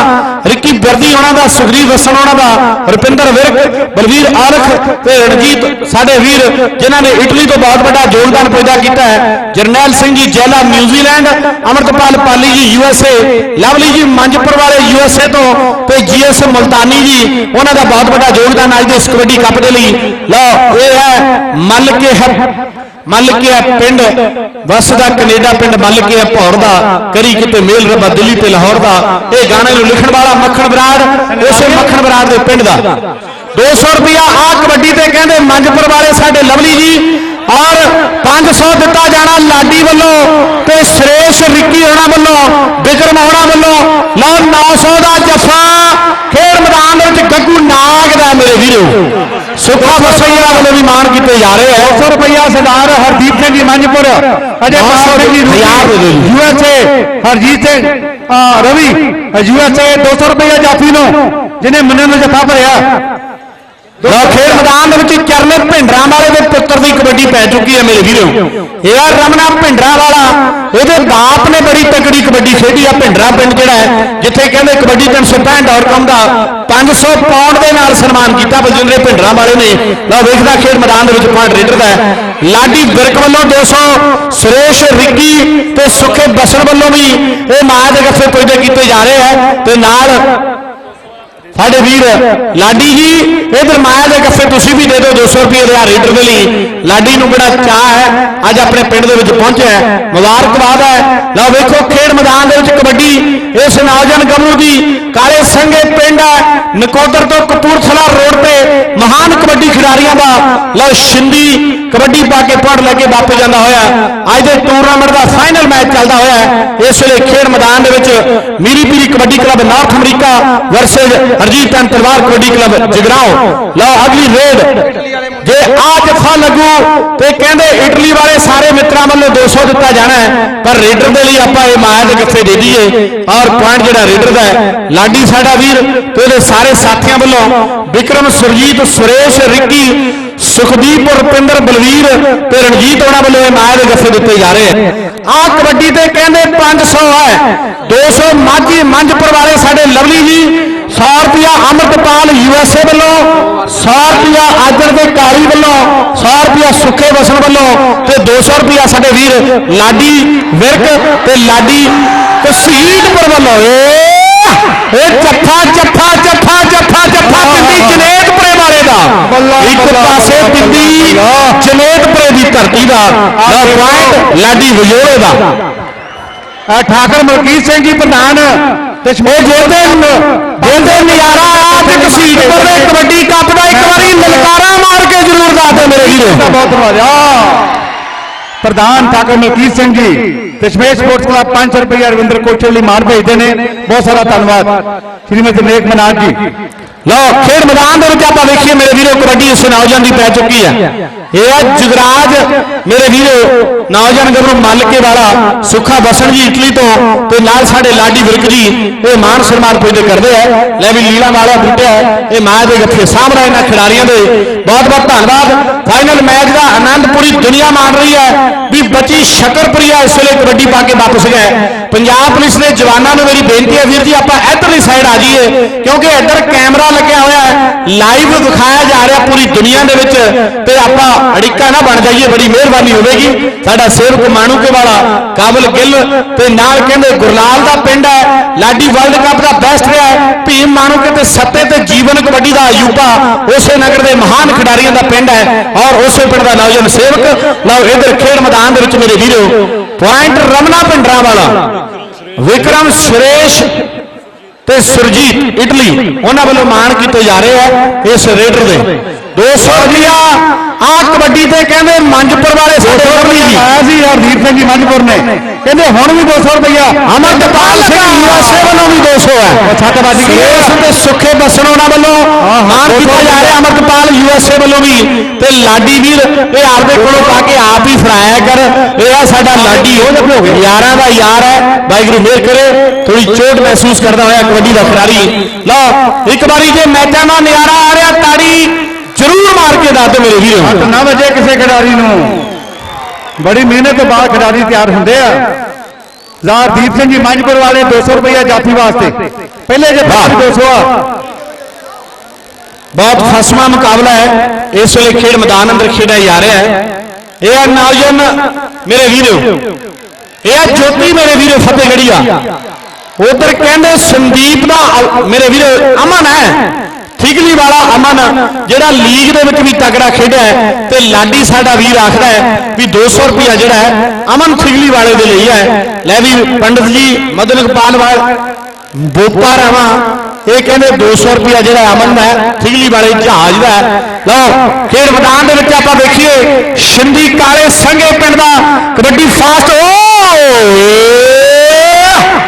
ਰਿੱਕੀ ਬਿਰਦੀ ਉਹਨਾਂ ਦਾ ਸੁਖਰੀਤ ਵਸਣ ਉਹਨਾਂ ਦਾ, ਰੁਪਿੰਦਰ ਵਿਰਕ, ਬਲਵੀਰ ਆਰਖ ਤੇ ਰਣਜੀਤ, ਸਾਡੇ ਵੀਰ, ਜਿਨ੍ਹਾਂ ਨੇ ਇਟਲੀ ਤੋਂ ਬਹੁਤ ਵੱਡਾ ਯੋਗਦਾਨ ਪੈਦਾ ਕੀਤਾ ਹੈ। ਜਰਨੈਲ ਸਿੰਘ ਜੀ ਜੈਲਾ, ਨਿਊਜ਼ੀਲੈਂਡ, ਅਮਰਤਪਾਲ ਪਾਲੀ ਜੀ, ਯੂ ਐਸ ਏ, ਲਵਲੀ ਜੀ ਮੰਜਪੁਰ ਵਾਲੇ, ਯੂ ਐਸ ਏ ਤੋਂ, ਤੇ ਜੀ ਐਸ ਮੁਲਤਾਨੀ ਜੀ, ਉਹਨਾਂ ਦਾ ਬਹੁਤ ਵੱਡਾ ਯੋਗਦਾਨ ਅੱਜ ਦੇ ਇਸ ਕਬੱਡੀ ਕੱਪ ਦੇ ਲਈ। ਲਓ, ਇਹ ਹੈ ਮੱਲ ਕੇ ਹੈ ਮੱਲ ਕੇ ਹੈ ਪਿੰਡ ਵਸਦਾ ਕੈਨੇਡਾ ਪਿੰਡ ਮੱਲ ਕੇ ਹੈ ਭੌਰ ਦਾ, ਕਰੀ ਕਿਤੇ ਮੇਲ ਰੱਬਾ ਦਿੱਲੀ ਤੇ ਲਾਹੌਰ ਦਾ। ਇਹ ਗਾਣੇ ਨੂੰ ਲਿਖਣ ਵਾਲਾ ਮੱਖਣ ਬਰਾੜ, ਉਸੇ ਮੱਖਣ ਬਰਾੜ ਦੇ ਪਿੰਡ ਦਾ। 200 ਰੁਪਿਆ ਆ ਕਬੱਡੀ ਤੇ ਕਹਿੰਦੇ ਮੰਜਪੁਰ ਵਾਲੇ ਸਾਡੇ ਲਵਲੀ ਜੀ, ਔਰ 500 ਦਿੱਤਾ ਜਾਣਾ ਲਾਡੀ ਵੱਲੋਂ ਤੇ ਸੁਰੇਸ਼ ਰਿੱਕੀ ਹੋਣਾ ਵੱਲੋਂ, ਵਿਕਰਮ ਹੋਣਾ ਵੱਲੋਂ। ਲਓ 900 ਦਾ ਜਫਾ। ਖੇਡ ਮੈਦਾਨ ਦੇ ਵਿੱਚ ਗੱਗੂ ਨਾਗ ਦਾ ਮੇਰੇ ਵੀਰੋ। ਸੁਖਾ ਬਸਈਆ ਵੱਲੋਂ ਵੀ ਮਾਣ ਕੀਤੇ ਜਾ ਰਹੇ ਹੈ
200 ਰੁਪਇਆ ਸਰਦਾਰ ਹਰਦੀਪ ਸਿੰਘ ਜੀ ਮੰਜਪੁਰ ਅਜੇ ਪਾਲ ਸਿੰਘ ਜੀ
ਹਜ਼ਾਰ ਦੇ ਦਿਓ ਜੀ।
U S A Harjit Singh Ravi U S A 200 ਰੁਪਇਆ ਜਾਫੀ ਨੂੰ ਜਿਹਨੇ ਮੰਨੇ ਨੂੰ ਜੱਫਾ ਭਰਿਆ।
ਲਓ ਖੇਡ ਮੈਦਾਨ ਦੇ ਵਿੱਚ ਚਰਨੇ ਭਿੰਡਰਾਂ ਵਾਲੇ ਦੇ ਪੁੱਤਰ ਦੀ ਕਬੱਡੀ ਪੈ ਚੁੱਕੀ ਹੈ ਮੇਰੇ ਵੀਰੋ। ਇਹ ਆ ਰਮਨਾ ਭਿੰਡਰਾਂ ਵਾਲਾ। ਉਹਦੇ ਬਾਪ ਨੇ ਬੜੀ ਤਕੜੀ ਕਬੱਡੀ ਖੇਡੀ ਆ ਭਿੰਡਰਾ ਪਿੰਡ ਜਿਹੜਾ ਹੈ ਜਿੱਥੇ ਕਹਿੰਦੇ ਕਬੱਡੀ 365.com ਦਾ 500 ਪਾਉਂਡ ਦੇ ਨਾਲ ਸਨਮਾਨ ਕੀਤਾ ਬਲਜਿੰਦਰੇ ਭਿੰਡਰਾਂ ਵਾਲੇ ਨੇ। ਲਓ ਵੇਖਦਾ ਖੇਡ ਮੈਦਾਨ ਦੇ ਵਿੱਚ ਪੁਆਇੰਟ ਰੇਡਰ ਦਾ। ਲਾਡੀ ਬਿਰਕ ਵੱਲੋਂ 200 ਸੁਰੇਸ਼ ਰਿੱਕੀ ਤੇ ਸੁਖੇ ਬਸਰ ਵੱਲੋਂ ਵੀ ਇਹ ਮਾਂ ਦੇ ਗੱਫੇ ਪੁੱਜਦੇ ਕੀਤੇ ਜਾ ਰਹੇ ਹੈ ਤੇ ਨਾਲ ਸਾਡੇ ਵੀਰ, ਲਾਡੀ ਜੀ ਇਹ ਦਰਮਾਇਆ ਦੇ ਕੱਫੇ ਤੁਸੀਂ ਵੀ ਦੇ ਦਿਓ 200 ਰੁਪਏ ਦੇ ਆ ਰੇਡਰ ਦੇ ਲਈ। ਲਾਡੀ ਨੂੰ ਬੜਾ ਚਾਹ ਹੈ, ਅੱਜ ਆਪਣੇ ਪਿੰਡ ਦੇ ਵਿੱਚ ਪਹੁੰਚਿਆ ਹੈ। ਮੁਬਾਰਕਬਾਦ ਹੈ। ਲਓ ਵੇਖੋ, ਖੇਡ ਮੈਦਾਨ ਦੇ ਵਿੱਚ ਕਬੱਡੀ, ਇਸ ਨੌਜਵਾਨ ਗੱਭਰੂ ਦੀ ਕਾਲੇ ਸੰਗੇ ਪਿੰਡ ਹੈ, ਨਕੋਦਰ ਤੋਂ ਕਪੂਰਥਲਾ ਰੋਡ ਤੇ ਮਹਾਨ ਕਬੱਡੀ ਖਿਡਾਰੀਆਂ ਦਾ। ਲਓ ਸ਼ਿੰਦੀ ਕਬੱਡੀ ਪਾ ਕੇ ਪੜ ਲੈ ਕੇ ਵਾਪਸ ਜਾਂਦਾ ਹੋਇਆ। ਅੱਜ ਦੇ ਟੂਰਨਾਮੈਂਟ ਦਾ ਫਾਈਨਲ ਮੈਚ ਚੱਲਦਾ ਹੋਇਆ ਇਸ ਵੇਲੇ ਖੇਡ ਮੈਦਾਨ ਦੇ ਵਿੱਚ Miri Piri kabaddi club, North America versus Harjit and Talwar kabaddi club Jagraon ਲਓ, ਅਗਲੀ ਰੇਡ ਜੇ ਆ ਜਫਾ ਲੱਗੂ ਤੇ ਕਹਿੰਦੇ ਇਟਲੀ ਵਾਲੇ ਸਾਰੇ ਮਿੱਤਰਾਂ ਵੱਲੋਂ 200 ਦਿੱਤਾ ਜਾਣਾ ਹੈ, ਪਰ ਰੇਡਰ ਦੇ ਲਈ ਆਪਾਂ ਇਹ ਮਾਇਆ ਦੇ ਗੱਫੇ ਦੇ ਦਈਏ। ਔਰ ਪੁਆਇੰਟ ਜਿਹੜਾ ਰੇਡਰ ਦਾ ਹੈ, ਲਾਡੀ ਸਾਡਾ ਵੀਰ ਤੇ ਉਹਦੇ ਸਾਰੇ ਸਾਥੀਆਂ ਵੱਲੋਂ ਵਿਕਰਮ, ਸੁਰਜੀਤ, ਸੁਰੇਸ਼, ਰਿੱਕੀ, ਸੁਖਦੀਪ ਰੁਪਿੰਦਰ, ਬਲਵੀਰ ਤੇ ਰਣਜੀਤ ਉਹਨਾਂ ਵੱਲੋਂ ਇਹ ਮਾਇਆ ਦੇ ਗੱਫੇ ਦਿੱਤੇ ਜਾ ਰਹੇ ਹੈ। ਆ ਕਬੱਡੀ ਤੇ ਕਹਿੰਦੇ 500 ਹੈ। 200 ਮਾਝੀ ਮੰਜਪੁਰ ਵਾਲੇ ਸਾਡੇ ਲਵਲੀ ਜੀ 100 ਰੁਪਿਆ ਅਮਰਤਪਾਲ ਯੂਐਸਏ ਵੱਲੋਂ 100 ਰੁਪਿਆ ਆਜਰ ਦੇ ਕਾਲੀ ਵੱਲੋਂ 100 ਰੁਪਿਆ ਸੁੱਖੇ ਵਸਣ ਵੱਲੋਂ ਤੇ 200 ਰੁਪਿਆ ਸਾਡੇ ਵੀਰ ਲਾਡੀ ਵਿਰਕ ਤੇ ਲਾਡੀ ਕਸੀਟਪੁਰ ਇਹ ਜੱਫਾ ਜੱਫਾ ਜੱਫਾ ਜੱਫਾ ਜੱਫਾ ਪਿੰਡੀ ਜਨੇਤਪੁਰੇ ਵਾਲੇ ਦਾ
ਬੱਲਾ,
ਇੱਕ
ਬੱਲਾ,
ਪਾਸੇ
ਬੱਲਾ,
ਪਿੰਡੀ
ਬੱਲਾ।
ਜਨੇਤਪੁਰੇ ਦੀ ਧਰਤੀ ਦਾ ਦਾ ਪੁਆਇੰਟ ਲਾਡੀ ਵਜੋੜੇ ਦਾ।
ਆ ਠਾਕਰ ਮਲਕੀਤ ਸਿੰਘ ਜੀ ਪ੍ਰਧਾਨ ਤੇ
ਉਹ ਜਿਹਦੇ ਜਿਹਦੇ ਨਜ਼ਾਰਾ ਆ ਤੇ ਕਸੀਟਪੁਰ ਦੇ ਕਬੱਡੀ ਕੱਪ ਦਾ ਇੱਕ ਵਾਰੀ ਲਲਕਾਰਾ ਮਾਰ ਕੇ ਜ਼ਰੂਰ ਦੱਸ ਦਿਓ ਮੇਰੇ ਵੀਰੋ।
ਦਾ ਬਹੁਤ ਧੰਨਵਾਦ। ਪ੍ਰਧਾਨ ਠਾਕਰ ਮਲਕੀਤ ਸਿੰਘ ਜੀ ਦਸ਼ਮੇਸ਼ ਸਪੋਰਟਸ ਕਲੱਬ 500 ਰੁਪਏ ਰਵਿੰਦਰ ਕੋਚਰ ਲਈ ਮਾਨ ਭੇਜਦੇ ਨੇ। ਬਹੁਤ ਸਾਰਾ ਧੰਨਵਾਦ। ਸ਼੍ਰੀਮਤੀ ਨੇਕ ਮਨਾਜ ਜੀ।
ਲਓ ਖੇਡ ਮੈਦਾਨ ਦੇ ਵਿੱਚ ਆਪਾਂ ਵੇਖੀਏ ਮੇਰੇ ਵੀਰੋ ਕਬੱਡੀ ਇਸ ਨੌਜਵਾਨ ਦੀ ਪੈ ਚੁੱਕੀ ਹੈ। ਇਹ ਆ ਜੁਗਰਾਜ ਮੇਰੇ ਵੀਰੋ ਨੌਜਵਾਨ ਗੱਭਰੂ ਮੱਲਕੇ ਵਾਲਾ ਸੁੱਖਾ ਬਸਣ ਜੀ ਇਟਲੀ ਤੋਂ ਤੇ ਨਾਲ ਸਾਡੇ ਲਾਡੀ ਵਿਰਕ ਜੀ ਇਹ ਮਾਨ ਸਨਮਾਨ ਪੁੱਜਦੇ ਕਰਦੇ ਆ। ਲੈ ਵੀ ਲੀਲਾ ਵਾਲਾ ਬੁੱਟਿਆ ਇਹ ਮਾਂ ਦੇ ਗੱਫੇ ਸਾਹਮਣੇ ਇਹਨਾਂ ਖਿਡਾਰੀਆਂ ਦੇ। ਬਹੁਤ ਬਹੁਤ ਧੰਨਵਾਦ। ਫਾਈਨਲ ਮੈਚ ਦਾ ਆਨੰਦ ਪੂਰੀ ਦੁਨੀਆ ਮਾਣ ਰਹੀ ਹੈ ਵੀ ਬੱਚੀ ਸ਼ਕਰਪ੍ਰਿਆ ਇਸ ਵੇਲੇ ਕਬੱਡੀ ਪਾ ਕੇ ਵਾਪਸ ਗਏ। ਪੰਜਾਬ ਪੁਲਿਸ ਦੇ ਜਵਾਨਾਂ ਨੂੰ ਮੇਰੀ ਬੇਨਤੀ ਹੈ ਵੀਰ ਜੀ, ਆਪਾਂ ਇੱਧਰਲੀ ਸਾਈਡ ਆ ਜਾਈਏ, ਕਿਉਂਕਿ ਇੱਧਰ ਕੈਮਰਾ ਲੱਗਿਆ ਹੋਇਆ ਹੈ ਲਾਈਵ ਦਿਖਾਇਆ ਜਾ ਰਿਹਾ ਪੂਰੀ ਦੁਨੀਆ ਦੇ ਵਿੱਚ ਤੇ ਆਪਾਂ ਅੜਿੱਕਾ ਨਾ ਬਣ ਜਾਈਏ, ਬੜੀ ਮਿਹਰਬਾਨੀ ਹੋਵੇਗੀ। ਸਾਡਾ ਸੇਵਕ ਮਾਣੂਕੇ ਵਾਲਾ ਕਾਬਲ ਗਿੱਲ ਤੇ ਨਾਲ ਕਹਿੰਦੇ ਗੁਰਲਾਲ ਦਾ ਪਿੰਡ ਹੈ, ਲਾਡੀ ਵਰਲਡ ਕੱਪ ਦਾ ਬੈਸਟ ਰਿਹਾ ਭੀਮ ਮਾਣੂਕੇ ਤੇ ਸੱਤੇ ਤੇ ਜੀਵਨ ਕਬੱਡੀ ਦਾ ਅਯੂਬਾ ਉਸੇ ਨਗਰ ਦੇ ਮਹਾਨ ਖਿਡਾਰੀਆਂ ਦਾ ਪਿੰਡ ਹੈ ਔਰ ਉਸੇ ਪਿੰਡ ਦਾ ਨੌਜਵਾਨ ਸੇਵਕ। ਲਓ, ਇਧਰ ਖੇਡ ਮੈਦਾਨ ਦੇ ਵਿੱਚ ਮੇਰੇ ਵੀਰੋ ਪੁਆਇੰਟ ਰਮਨਾ ਪਿੰਡਰਾ ਵਾਲਾ। ਵਿਕਰਮ, ਸੁਰੇਸ਼ ਤੇ ਸੁਰਜੀਤ, ਇਟਲੀ। ਉਹਨਾਂ ਵੱਲੋਂ ਮਾਣ ਕੀਤੇ ਜਾ ਰਹੇ ਆ ਇਸ ਰੇਡਰ ਦੇ। 200 ਰੁਪਿਆ ਆ ਕਬੱਡੀ ਤੇ ਕਹਿੰਦੇ ਮੰਜਪੁਰ ਵਾਲੇ ਸਾਡੇ ਕਰਨੀ ਜੀ।
ਆਇਆ ਸੀ ਹਰਦੀਪ ਸਿੰਘ ਜੀ ਮੰਝਪੁਰ ਨੇ। ਕਹਿੰਦੇ ਹੁਣ ਵੀ 200 ਰੁਪਇਆ
ਅਮਰਤਪਾਲ ਸਿੰਘ ਯੂਐਸਏ ਵੱਲੋਂ ਵੀ 200 ਹੈ।
ਛੱਤ ਵੱਜ ਗਈ।
ਸੁਰੇਸ਼ ਤੇ ਸੁੱਖੇ ਬਸਣ ਉਹਨਾਂ ਵੱਲੋਂ
200
ਕੀਤਾ ਜਾ ਰਿਹਾ। ਅਮਰਤਪਾਲ ਯੂਐਸਏ ਵੱਲੋਂ ਵੀ। ਤੇ ਲਾਡੀ ਵੀਰ ਇਹ ਆਪਦੇ ਕੋਲੋਂ ਪਾ ਕੇ ਆਪ ਹੀ ਫੜਾਇਆ ਕਰ। ਇਹ ਆ ਸਾਡਾ ਲਾਡੀ ਯਾਰਾਂ ਦਾ ਯਾਰ ਹੈ। ਵਾਹਿਗੁਰੂ ਮਿਹਰ ਕਰੇ। ਥੋੜੀ ਚੋਟ ਮਹਿਸੂਸ ਕਰਦਾ ਹੋਇਆ ਕਬੱਡੀ ਦਾ ਖਿਡਾਰੀ। ਲਓ ਇੱਕ ਵਾਰੀ ਜੇ ਮੈਚਾਂ ਦਾ ਨਜ਼ਾਰਾ ਆ ਰਿਹਾ ਤਾੜੀ। ਜ਼ਰੂਰ ਮਾਰ ਕੇ ਦੱਸ ਦਿਓ ਮੇਰੇ ਵੀਰੋ।
ਹੱਥ ਨਾ ਵਜੇ ਕਿਸੇ ਖਿਡਾਰੀ ਨੂੰ। ਬੜੀ ਮਿਹਨਤ ਤੋਂ ਬਾਅਦ ਖਿਡਾਰੀ ਤਿਆਰ ਹੁੰਦੇ ਆ। ਜ਼ਾਰ ਦੀਪ ਸਿੰਘ ਜੀ ਮੰਝਪੁਰ ਵਾਲੇ 200 ਰੁਪਇਆ ਜਾਫੀ ਵਾਸਤੇ। ਪਹਿਲੇ ਜੇ
ਵਾਹ।
200 ਆ।
ਬਹੁਤ ਫਸਮਾ ਮੁਕਾਬਲਾ ਹੈ। ਇਸ ਵੇਲੇ ਖੇਡ ਮੈਦਾਨ ਅੰਦਰ ਖੇਡਿਆ ਜਾ ਰਿਹਾ ਹੈ। ਇਹ ਆ ਨੌਜਵਾਨ ਮੇਰੇ ਵੀਰੋ। ਇਹ ਆ ਜੋਤੀ ਮੇਰੇ ਵੀਰੋ ਫਤਿਹਗੜੀਆ ਉਧਰ ਕਹਿੰਦੇ ਸੰਦੀਪ ਦਾ ਮੇਰੇ ਵੀਰੋ ਅਮਨ ਹੈ। ਠਿਗਲੀ ਵਾਲਾ ਅਮਨ ਜਿਹੜਾ ਲੀਗ ਦੇ ਵਿੱਚ ਵੀ ਤਗੜਾ ਖੇਡਿਆ ਤੇ ਲਾਡੀ ਸਾਡਾ ਵੀਰ ਆਖਦਾ ਹੈ ਵੀ 200 ਰੁਪਿਆ ਜਿਹੜਾ ਹੈ ਅਮਨ ਠਿਗਲੀ ਵਾਲੇ ਦੇ ਲਈ ਹੈ। ਲੈ ਵੀ ਪੰਡਤ ਜੀ ਮਦਨ ਗੋਪਾਲ ਵਾਲ ਬੋਪਾ ਰਵਾ ਇਹ ਕਹਿੰਦੇ 200 ਰੁਪਿਆ ਜਿਹੜਾ ਅਮਨ ਦਾ ਹੈ, ਵਾਲੇ ਜਹਾਜ਼ ਦਾ ਲਓ ਖੇਡ ਮੈਦਾਨ ਦੇ ਵਿੱਚ ਆਪਾਂ ਵੇਖੀਏ ਸ਼ਿੰਦੀ ਕਾਲੇ ਸੰਘੇ ਪਿੰਡ ਦਾ ਕਬੱਡੀ ਫਾਸਟ ਓ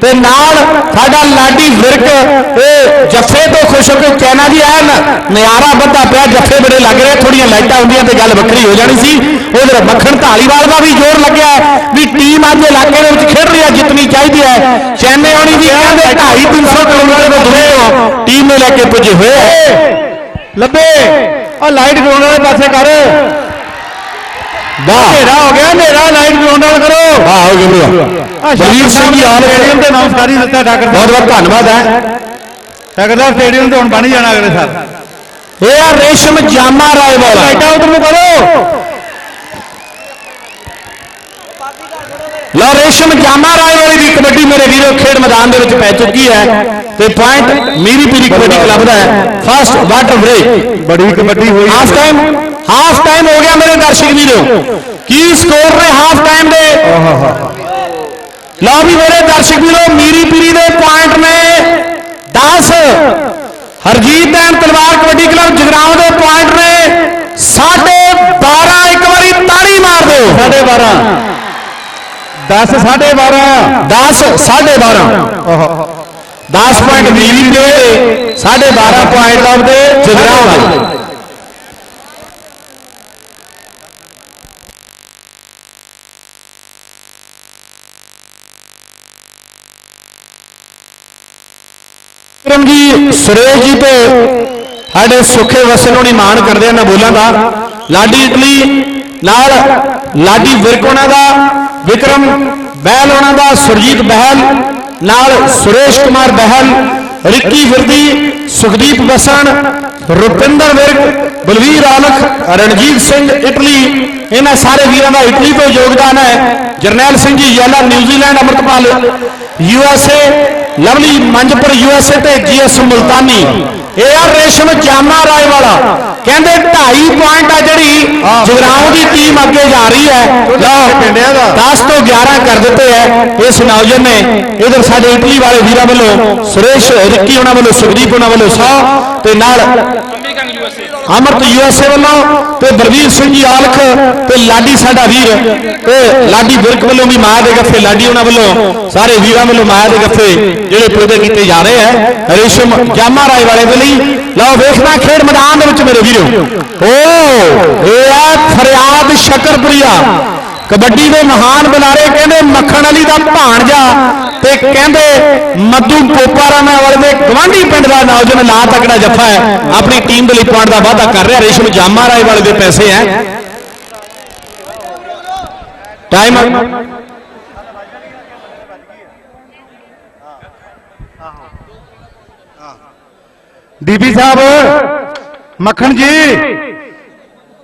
ਤੇ ਨਾਲ ਸਾਡਾ ਲਾਡੀ ਵਿਰਕ ਇਹ ਜੱਫੇ ਤੋਂ ਖੁਸ਼ ਹੋ ਕੇ ਕਹਿਣਾ ਜੀ ਐਨ ਨਿਆਰਾ ਬੱਧਾ ਪਿਆ, ਜੱਫੇ ਬੜੇ ਲੱਗ ਰਹੇ ਥੋੜੀਆਂ ਲਾਈਟਾਂ ਹੁੰਦੀਆਂ ਤੇ ਗੱਲ ਵੱਖਰੀ ਹੋ ਜਾਣੀ ਸੀ। ਉਧਰ ਮੱਖਣ ਢਾਲੀਵਾਲ ਦਾ ਵੀ ਜ਼ੋਰ ਲੱਗਿਆ ਵੀ ਟੀਮ ਅੱਜ ਇਲਾਕੇ ਦੇ ਵਿੱਚ ਖੇਡ ਰਹੀ ਹੈ, ਜਿੱਤਣੀ ਚਾਹੀਦੀ ਹੈ। ਚੈਨੇ ਆਉਣੀ ਵੀ ਕਹਿੰਦੇ 2.5 300 ਕਿਲੋਮੀਟਰ ਤੋਂ ਦੂਰੇ ਹੋ, ਟੀਮ ਨੂੰ ਲੈ ਕੇ ਪੁੱਜੇ ਹੋਏ
ਲੱਭੇ। ਆ ਲਾਈਟ ਗਰਾਊਂਡ ਵਾਲੇ ਪਾਸੇ ਕਰ। اندھیرا ہو گیا اندھیرا لائٹ بھی
آن کرو واہ ہو گیا بلیر سنگھ
یار اسٹیڈیم تے نام ساری دتا
ٹاکر بہت بہت دھنیواد
ہے ٹاکر دا اسٹیڈیم تے ہن بن جانا اگلے سال
اے ریشم جامہ رائے والا لائٹا
ادھر کرو لو ریشم
جامہ رائے والی دی کبڈی میرے ویرو کھیڑ میدان دے وچ پہ چکی ہے تے پوائنٹ میری پیری کبڈی کلب دا ہے فرسٹ واٹر بریک بڑی کبڈی
ہوئی آف ٹائم
ਹਾਫ ਟਾਈਮ ਹੋ ਗਿਆ ਮੇਰੇ ਦਰਸ਼ਕ ਵੀਰੋ। ਕੀ ਸਕੋਰ ਨੇ ਹਾਫ ਟਾਈਮ ਦੇ? ਲਓ ਵੀ ਮੇਰੇ ਦਰਸ਼ਕ ਵੀਰੋ ਮੀਰੀ ਪੀਰੀ ਦੇ ਪੁਆਇੰਟ ਨੇ। 10 ਹਰਜੀਤ ਐਨ ਤਲਵਾਰ ਕਬੱਡੀ ਕਲੱਬ ਜਗਰਾਉਂ ਦੇ ਪੁਆਇੰਟ ਨੇ। 12.5 ਇੱਕ ਵਾਰੀ ਤਾੜੀ ਮਾਰ ਦਿਓ।
12.5 10 12.5
10 12.5 10 ਪੁਆਇੰਟ ਮੀਰੀ ਦੇ 12.5 ਪੁਆਇੰਟ ਲੱਭਦੇ ਜਗਰਾਉਂ ਵਾਲੇ। ਵਿਕਰਮ ਸੁਰੇਸ਼ ਜੀ ਤੇ ਸਾਡੇ ਸੁੱਖੇ ਵਸੇ ਨੂੰ ਮਾਣ ਕਰਦੇ ਆ ਨਾ ਬੋਲਾਂ ਦਾ। ਲਾਡੀ ਇਟਲੀ ਨਾਲ ਲਾਡੀ ਵਿਰਕ ਉਹਨਾਂ ਦਾ, ਵਿਕਰਮ ਬਹਿਲ ਉਹਨਾਂ ਦਾ, ਸੁਰਜੀਤ ਬਹਿਲ ਨਾਲ ਸੁਰੇਸ਼ ਕੁਮਾਰ ਬਹਿਲ, ਰਿੱਕੀ ਫਿਰਦੀ ਸੁਖਦੀਪ ਬਸਣ ਰੁਪਿੰਦਰ ਵਿਰਕ, ਬਲਵੀਰ ਆਲਖ, ਰਣਜੀਤ ਸਿੰਘ ਇਟਲੀ, ਇਹਨਾਂ ਸਾਰੇ ਵੀਰਾਂ ਦਾ ਇਟਲੀ ਤੋਂ ਯੋਗਦਾਨ ਹੈ। Jarnail Singh ji ਯਾਲਾ, New Zealand, Amritpal, U S A, Lovely Manjpur, U S A ਤੇ ਜੀ ਐਸ ਮੁਲਤਾਨੀ। ਇਹ ਆ ਰੇਸ਼ਮ ਜਾਮਾ ਰਾਏ ਵਾਲਾ। ਕਹਿੰਦੇ 2.5 ਪੁਆਇੰਟ ਆ ਜਿਹੜੀ ਜਗਰਾਉਂ ਦੀ ਟੀਮ ਅੱਗੇ ਜਾ ਰਹੀ ਹੈ। ਲਓ
ਪਿੰਡਿਆਂ ਦਾ।
10 ਤੋਂ 11 ਕਰ ਦਿੱਤੇ ਹੈ। ਇਸ ਨੌਜਵਾਨ ਨੇ ਇਧਰ ਸਾਡੇ ਇਟਲੀ ਵਾਲੇ ਵੀਰਾਂ ਵੱਲੋਂ ਸੁਰੇਸ਼ ਰਿੱਕੀ ਉਹਨਾਂ ਵੱਲੋਂ ਸੁਖਦੀਪ ਉਹਨਾਂ ਵੱਲੋਂ 100 ਤੇ ਨਾਲ ਅਮਰਤ ਯੂਐਸਏ ਵੱਲੋਂ ਤੇ ਬਲਵੀਰ ਸਿੰਘ ਜੀ ਆਲਖ ਤੇ ਲਾਡੀ ਸਾਡਾ ਵੀਰ ਤੇ ਲਾਡੀ ਵਿਰਕ ਵੱਲੋਂ ਵੀ ਮਾਇਆ ਦੇ ਗੱਫੇ ਲਾਡੀ ਉਹਨਾਂ ਵੱਲੋਂ ਸਾਰੇ ਵੀਰਾਂ ਵੱਲੋਂ ਮਾਇਆ ਦੇ ਗੱਫੇ ਜਿਹੜੇ ਪੂਰੇ ਕੀਤੇ ਜਾ ਰਹੇ ਹੈ ਰੇਸ਼ਮ ਜਾਮਾ ਰਾਏ ਵਾਲੇ ਦੇ ਲਈ ਲਓ ਵੇਖਣਾ ਖੇਡ ਮੈਦਾਨ ਦੇ ਵਿੱਚ ਮੇਰੇ ਵੀਰੋ ਓ ਇਹ ਹੈ ਫਰਿਆਦ ਸ਼ਕਰਪੁਰੀਆ ਕਬੱਡੀ ਦੇ ਮਹਾਨ ਬੁਲਾਰੇ ਕਹਿੰਦੇ ਮੱਖਣ ਅਲੀ ਦਾ ਭਾਣਜਾ ਤੇ ਕਹਿੰਦੇ ਮੱਦੂ ਪੋਪਾਰਾਮਾ ਵਾਲੇ ਦੇ ਗਵਾਂਢੀ ਪਿੰਡ ਦਾ ਨੌਜਵਾਨ ਲਾ ਤਕੜਾ ਜੱਫਾ ਹੈ। ਆਪਣੀ ਟੀਮ ਦੇ ਲਈ ਪੁਆਇੰਟ ਦਾ ਵਾਅਦਾ ਕਰ ਰਿਹਾ। ਰੇਸ਼ਮ ਜਾਮਾ ਰਾਏ ਵਾਲੇ ਦੇ ਪੈਸੇ ਹੈ। ਟਾਈਮ
ਡੀਪੀ ਸਾਹਿਬ, ਮੱਖਣ ਜੀ,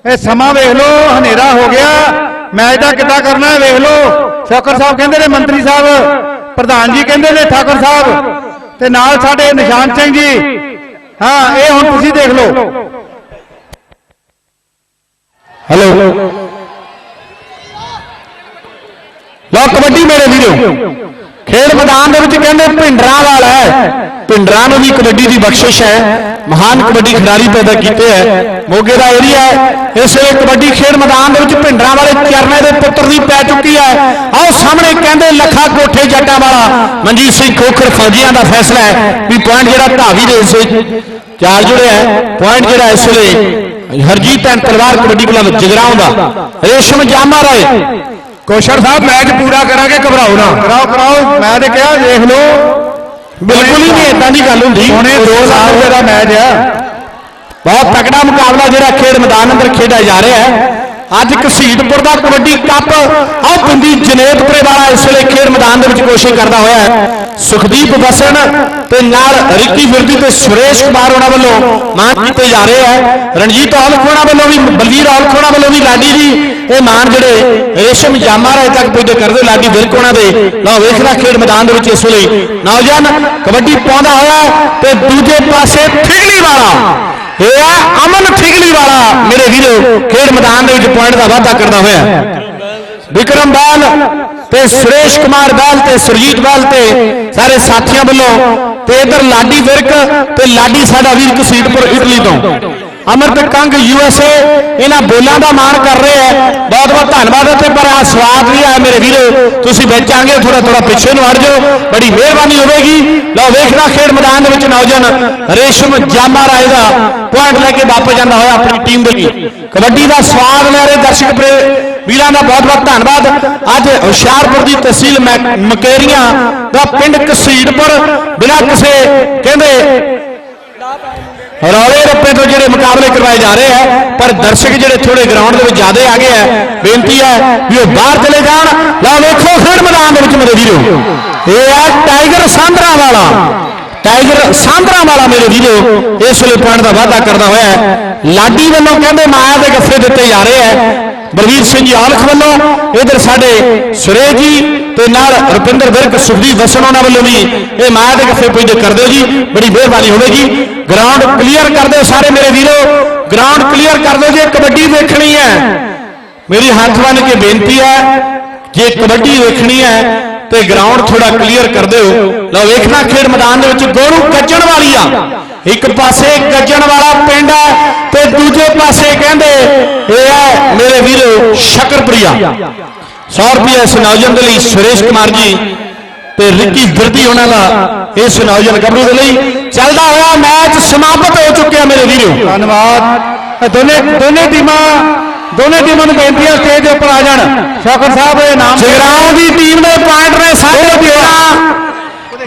ਇਹ ਸਮਾਂ ਵੇਖ ਲਓ, ਹਨੇਰਾ ਹੋ ਗਿਆ। ਮੈਚ ਦਾ ਕਿੱਦਾਂ ਕਰਨਾ ਹੈ ਵੇਖ ਲਓ। ਸ਼ੌਕਰ ਸਾਹਿਬ ਕਹਿੰਦੇ ਨੇ ਮੰਤਰੀ ਸਾਹਿਬ ਪ੍ਰਧਾਨ ਜੀ ਕਹਿੰਦੇ ਨੇ ਠਾਕੁਰ ਸਾਹਿਬ। ਤੇ ਨਾਲ ਸਾਡੇ ਨਿਸ਼ਾਨ ਸਿੰਘ ਜੀ। ਹਾਂ ਇਹ ਹੁਣ ਤੁਸੀਂ ਦੇਖ ਲਓ।
ਹੈਲੋ ਲਓ ਕਬੱਡੀ ਮੇਰੇ ਵੀਰੋ। ਖੇਡ ਮੈਦਾਨ ਦੇ ਵਿੱਚ ਕਹਿੰਦੇ ਭਿੰਡਰਾਂ ਵਾਲਾ ਹੈ। ਭਿੰਡਰਾਂ ਨੂੰ ਵੀ ਕਬੱਡੀ ਦੀ ਬਖਸ਼ਿਸ਼ ਹੈ। ਮਹਾਨ ਕਬੱਡੀ ਖਿਡਾਰੀ ਪੈਦਾ ਕੀਤੇ ਹੈ। ਮੋਗੇ ਦਾ ਏਰੀਆ ਹੈ। ਇਸ ਵੇਲੇ ਕਬੱਡੀ ਖੇਡ ਮੈਦਾਨ ਦੇ ਵਿੱਚ ਭਿੰਡਰਾਂ ਵਾਲੇ ਚਰਨੇ ਦੇ ਪੁੱਤਰ ਦੀ ਪੈ ਚੁੱਕੀ ਹੈ। ਆਓ ਸਾਹਮਣੇ ਕਹਿੰਦੇ ਲੱਖਾ ਕੋਠੇ ਜੱਟਾਂ ਵਾਲਾ। ਮਨਜੀਤ ਸਿੰਘ ਖੋਖਰ ਫੌਜੀਆਂ ਦਾ ਫੈਸਲਾ ਹੈ ਵੀ ਪੁਆਇੰਟ ਜਿਹੜਾ ਧਾਵੀ ਦੇ ਇਸ ਚਾਰ ਜੁੜਿਆ ਹੈ। ਪੁਆਇੰਟ ਜਿਹੜਾ ਇਸ ਵੇਲੇ ਹਰਜੀਤ ਐਂਡ ਤਲਵਾਰ ਕਬੱਡੀ ਕਲੱਬ ਜਗਰਾਉਂ ਦਾ। ਰੇਸ਼ਮ ਜਾਮਾ ਰਾਏ
ਕੋਸ਼ਰ ਸਾਹਿਬ ਮੈਚ ਪੂਰਾ ਕਰਾਂਗੇ ਘਬਰਾਓ ਨਾ। ਕਰਾਓ ਕਰਾਓ ਮੈਂ ਤੇ ਕਿਹਾ ਦੇਖ ਲਓ।
ਬਿਲਕੁਲ ਹੀ ਨਹੀਂ ਇਦਾਂ ਦੀ ਗੱਲ ਹੁੰਦੀ।
ਹੁਣੇ 2 ਲੱਖ ਰੁਪਏ ਦਾ ਮੈਚ ਆ।
ਬਹੁਤ ਤਕੜਾ ਮੁਕਾਬਲਾ ਜਿਹੜਾ ਖੇਡ ਮੈਦਾਨ ਅੰਦਰ ਖੇਡਿਆ ਜਾ ਰਿਹਾ ਹੈ। ਅੱਜ ਘਸੀਟਪੁਰ ਦਾ ਕਬੱਡੀ ਕੱਪ ਆਹ ਪਿੰਡੀ ਜਨੇਤਪੁਰੇ ਵਾਲਾ ਇਸ ਵੇਲੇ ਖੇਡ ਮੈਦਾਨ ਦੇ ਵਿੱਚ ਕੋਸ਼ਿਸ਼ ਕਰਦਾ ਹੋਇਆ ਹੈ। ਸੁਖਦੀਪ ਬਸਣ ਤੇ ਨਾਲ ਰਿੱਕੀ ਫਿਰਦੀ ਤੇ ਸੁਰੇਸ਼ ਕੁਮਾਰ ਉਹਨਾਂ ਵੱਲੋਂ, ਮਾਨ ਕੀਤੇ ਜਾ ਰਹੇ ਹੈ ਰਣਜੀਤ ਔਲਖ ਵੱਲੋਂ ਵੀ, ਬਲਵੀਰ ਔਲਖ ਉਹਨਾਂ ਵੱਲੋਂ ਵੀ, ਲਾਡੀ ਜੀ, ਇਹ ਮਾਨ ਜਿਹੜੇ ਰੇਸ਼ਮ ਜਾਮਾ ਰਾਏ ਤੱਕ ਪੁੱਜਦੇ ਕਰਦੇ ਲਾਡੀ ਵਿਰਕ ਦੇ। ਲਓ ਵੇਖਦਾ ਖੇਡ ਮੈਦਾਨ ਦੇ ਵਿੱਚ ਇਸ ਵੇਲੇ। ਨੌਜਵਾਨ ਕਬੱਡੀ ਪਾਉਂਦਾ ਹੋਇਆ ਤੇ ਦੂਜੇ ਪਾਸੇ ਫਿਗਲੀ ਵਾਲਾ ਇਹ ਆ ਅਮਨ ਫਿਗਲੀ ਵਾਲਾ ਮੇਰੇ ਵੀਰੋ, ਖੇਡ ਮੈਦਾਨ ਦੇ ਵਿੱਚ ਪੁਆਇੰਟ ਦਾ ਵਾਧਾ ਕਰਦਾ ਹੋਇਆ। ਵਿਕਰਮ ਬਾਲ ਤੇ ਸੁਰੇਸ਼ ਕੁਮਾਰ ਬਾਲ ਤੇ ਸੁਰਜੀਤ ਬਾਲ ਤੇ ਸਾਰੇ ਸਾਥੀਆਂ ਵੱਲੋਂ ਤੇ ਇਧਰ ਲਾਡੀ ਵਿਰਕ ਤੇ ਲਾਡੀ ਸਾਡਾ ਵੀਰ ਕਸੀਟਪੁਰ ਇਟਲੀ ਤੋਂ। ਅਮਰਤ ਕੰਗ ਯੂਐਸਏ ਇਹਨਾਂ ਬੋਲਾਂ ਦਾ ਮਾਣ ਕਰ ਰਹੇ ਹੈ। ਬਹੁਤ ਬਹੁਤ ਧੰਨਵਾਦ ਅਤੇ ਪਰ ਆ ਸਵਾਦ ਵੀ ਆ ਮੇਰੇ ਵੀਰੋ। ਤੁਸੀਂ ਵਿੱਚ ਆਂਗੇ ਥੋੜਾ ਥੋੜਾ ਪਿੱਛੇ ਨੂੰ ਹਟ ਜਾਓ। ਬੜੀ ਮਿਹਰਬਾਨੀ ਹੋਵੇਗੀ। ਲਓ ਵੇਖਣਾ ਖੇਡ ਮੈਦਾਨ ਦੇ ਵਿੱਚ ਨੌਜਵਾਨ ਰੇਸ਼ਮ ਜਾਮਾ ਰਾਏ ਦਾ ਪੁਆਇੰਟ ਲੈ ਕੇ ਵਾਪਸ ਜਾਂਦਾ ਹੋਇਆ ਆਪਣੀ ਟੀਮ ਦੇ ਲਈ। ਕਬੱਡੀ ਦਾ ਸਵਾਦ ਲੈ ਰਹੇ ਦਰਸ਼ਕ ਪ੍ਰੇ- ਵੀਰਾਂ ਦਾ ਬਹੁਤ ਬਹੁਤ ਧੰਨਵਾਦ। ਅੱਜ ਹੁਸ਼ਿਆਰਪੁਰ ਦੀ ਤਹਿਸੀਲ ਮਕੇਰੀਆਂ ਦਾ ਪਿੰਡ ਕਸੀੜਪੁਰ ਬਿਨਾਂ ਕਿਸੇ ਕਹਿੰਦੇ ਰੌਲੇ ਰੱਪੇ ਤੋਂ ਜਿਹੜੇ ਮੁਕਾਬਲੇ ਕਰਵਾਏ ਜਾ ਰਹੇ ਆ ਪਰ ਦਰਸ਼ਕ ਜਿਹੜੇ ਥੋੜੇ ਗਰਾਊਂਡ ਦੇ ਵਿੱਚ ਜ਼ਿਆਦੇ ਆ ਗਏ ਆ ਬੇਨਤੀ ਹੈ ਵੀ ਉਹ ਬਾਹਰ ਚਲੇ ਜਾਣ। ਲਓ ਵੇਖੋ, ਖੇਡ ਮੈਦਾਨ ਦੇ ਵਿੱਚ ਮੇਰੇ ਵੀਰੋ। ਇਹ ਆ ਟਾਈਗਰ ਸਾਂਦਰਾ ਵਾਲਾ ਟਾਈਗਰ ਸਾਂਦਰਾ ਵਾਲਾ ਮੇਰੇ ਵੀਰੋ, ਇਸ ਵੇਲੇ ਪੁਆਇੰਟ ਦਾ ਵਾਅਦਾ ਕਰਦਾ ਹੋਇਆ ਹੈ। ਲਾਡੀ ਵੱਲੋਂ ਕਹਿੰਦੇ ਮਾਇਆ ਦੇ ਗੱਫੇ ਦਿੱਤੇ ਜਾ ਰਹੇ ਆ ਬਲਵੀਰ ਸਿੰਘ ਜੀ ਆਲਖ ਵੱਲੋਂ, ਇਧਰ ਸਾਡੇ ਸੁਰੇਸ਼ ਜੀ ਤੇ ਨਾਲ ਰੁਪਿੰਦਰ ਵਿਰਕ ਸੁਖਦੀਪ ਵਸਣ ਉਹਨਾਂ ਵੱਲੋਂ ਵੀ ਇਹ ਮਾਇਆ ਦੇ ਗੱਫੇ ਪੁੱਜਦੇ ਕਰ ਦਿਓ ਜੀ। ਬੜੀ ਮਿਹਰਬਾਨੀ ਹੋਵੇਗੀ। ਗਰਾਊਂਡ ਕਲੀਅਰ ਕਰ ਦਿਓ ਸਾਰੇ ਮੇਰੇ ਵੀਰੋ। ਗਰਾਊਂਡ ਕਲੀਅਰ ਕਰ ਦਿਓ ਜੇ, ਕਬੱਡੀ ਵੇਖਣੀ ਹੈ। ਮੇਰੀ ਹੱਥ ਬੰਨ ਕੇ ਬੇਨਤੀ ਹੈ, ਜੇ ਕਬੱਡੀ ਵੇਖਣੀ ਹੈ, ਤੇ ਗਰਾਊਂਡ ਥੋੜਾ ਕਲੀਅਰ ਕਰ ਦਿਓ। ਲਓ, ਵੇਖਣਾ ਖੇਡ ਮੈਦਾਨ ਦੇ ਵਿੱਚ ਗੋਰੂ ਗੱਜਣ ਵਾਲੀ ਆ ਇੱਕ ਪਾਸੇ ਗੱਜਣ ਵਾਲਾ ਪਿੰਡ ਹੈ ਤੇ ਦੂਜੇ ਪਾਸੇ ਕਹਿੰਦੇ, ਇਹ ਹੈ ਮੇਰੇ ਵੀਰੋ ਸ਼ਕਰਪੁਰੀਆ। 100 ਰੁਪਏ ਇਸ ਨੌਜਵਾਨ ਦੇ ਲਈ ਸੁਰੇਸ਼ ਕੁਮਾਰ ਜੀ ਤੇ ਰਿੱਕੀ ਫਿਰਦੀ ਉਹਨਾਂ ਦਾ ਇਸ ਨੌਜਵਾਨ ਗੱਭਰੂ ਦੇ ਲਈ ਚੱਲਦਾ ਹੋਇਆ ਮੈਚ ਸਮਾਪਤ ਹੋ ਚੁੱਕਿਆ ਮੇਰੇ ਵੀਰੋ।
ਧੰਨਵਾਦ। ਦੋਨੇ ਦੋਨੇ ਟੀਮਾਂ ਦੋਨੇ ਟੀਮਾਂ ਨੂੰ ਬੇਨਤੀ ਹੈ ਸਟੇਜ ਦੇ ਉੱਪਰ ਆ ਜਾਣ। ਸ਼ੌਕਰ ਸਾਹਿਬ ਇਹ ਨਾਮ
ਜਗਰਾਉਂ ਦੀ ਟੀਮ ਦੇ ਪੁਆਇੰਟ ਨੇ 13.5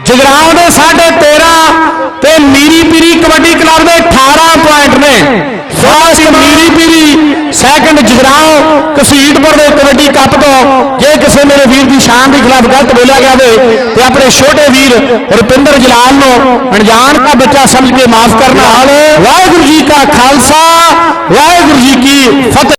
ਜਗਰਾਉਂ ਦੇ 13.5 ਤੇ ਮੀਰੀ ਪੀਰੀ ਕਬੱਡੀ ਕਲੱਬ ਦੇ 18 ਪੁਆਇੰਟ ਨੇ। ਫਸਟ ਮੀਰੀ ਪੀਰੀ ਸੈਕੰਡ ਜਗਰਾਉਂ ਕਸੀਟਪੁਰ ਦੇ ਕਬੱਡੀ ਕੱਪ ਤੋਂ। ਜੇ ਕਿਸੇ ਮੇਰੇ ਵੀਰ ਦੀ ਸ਼ਾਨ ਦੇ ਖਿਲਾਫ ਗਲਤ ਬੋਲਿਆ ਗਿਆ ਹੋਵੇ ਤੇ ਆਪਣੇ ਛੋਟੇ ਵੀਰ ਰੁਪਿੰਦਰ ਜਲਾਲ ਨੂੰ ਅਣਜਾਣ ਦਾ ਬੱਚਾ ਸਮਝ ਕੇ ਮਾਫ ਕਰਨਾ। ਵਾਹਿਗੁਰੂ ਜੀ ਕਾ ਖਾਲਸਾ ਵਾਹਿਗੁਰੂ ਜੀ ਕੀ ਫਤਿਹ।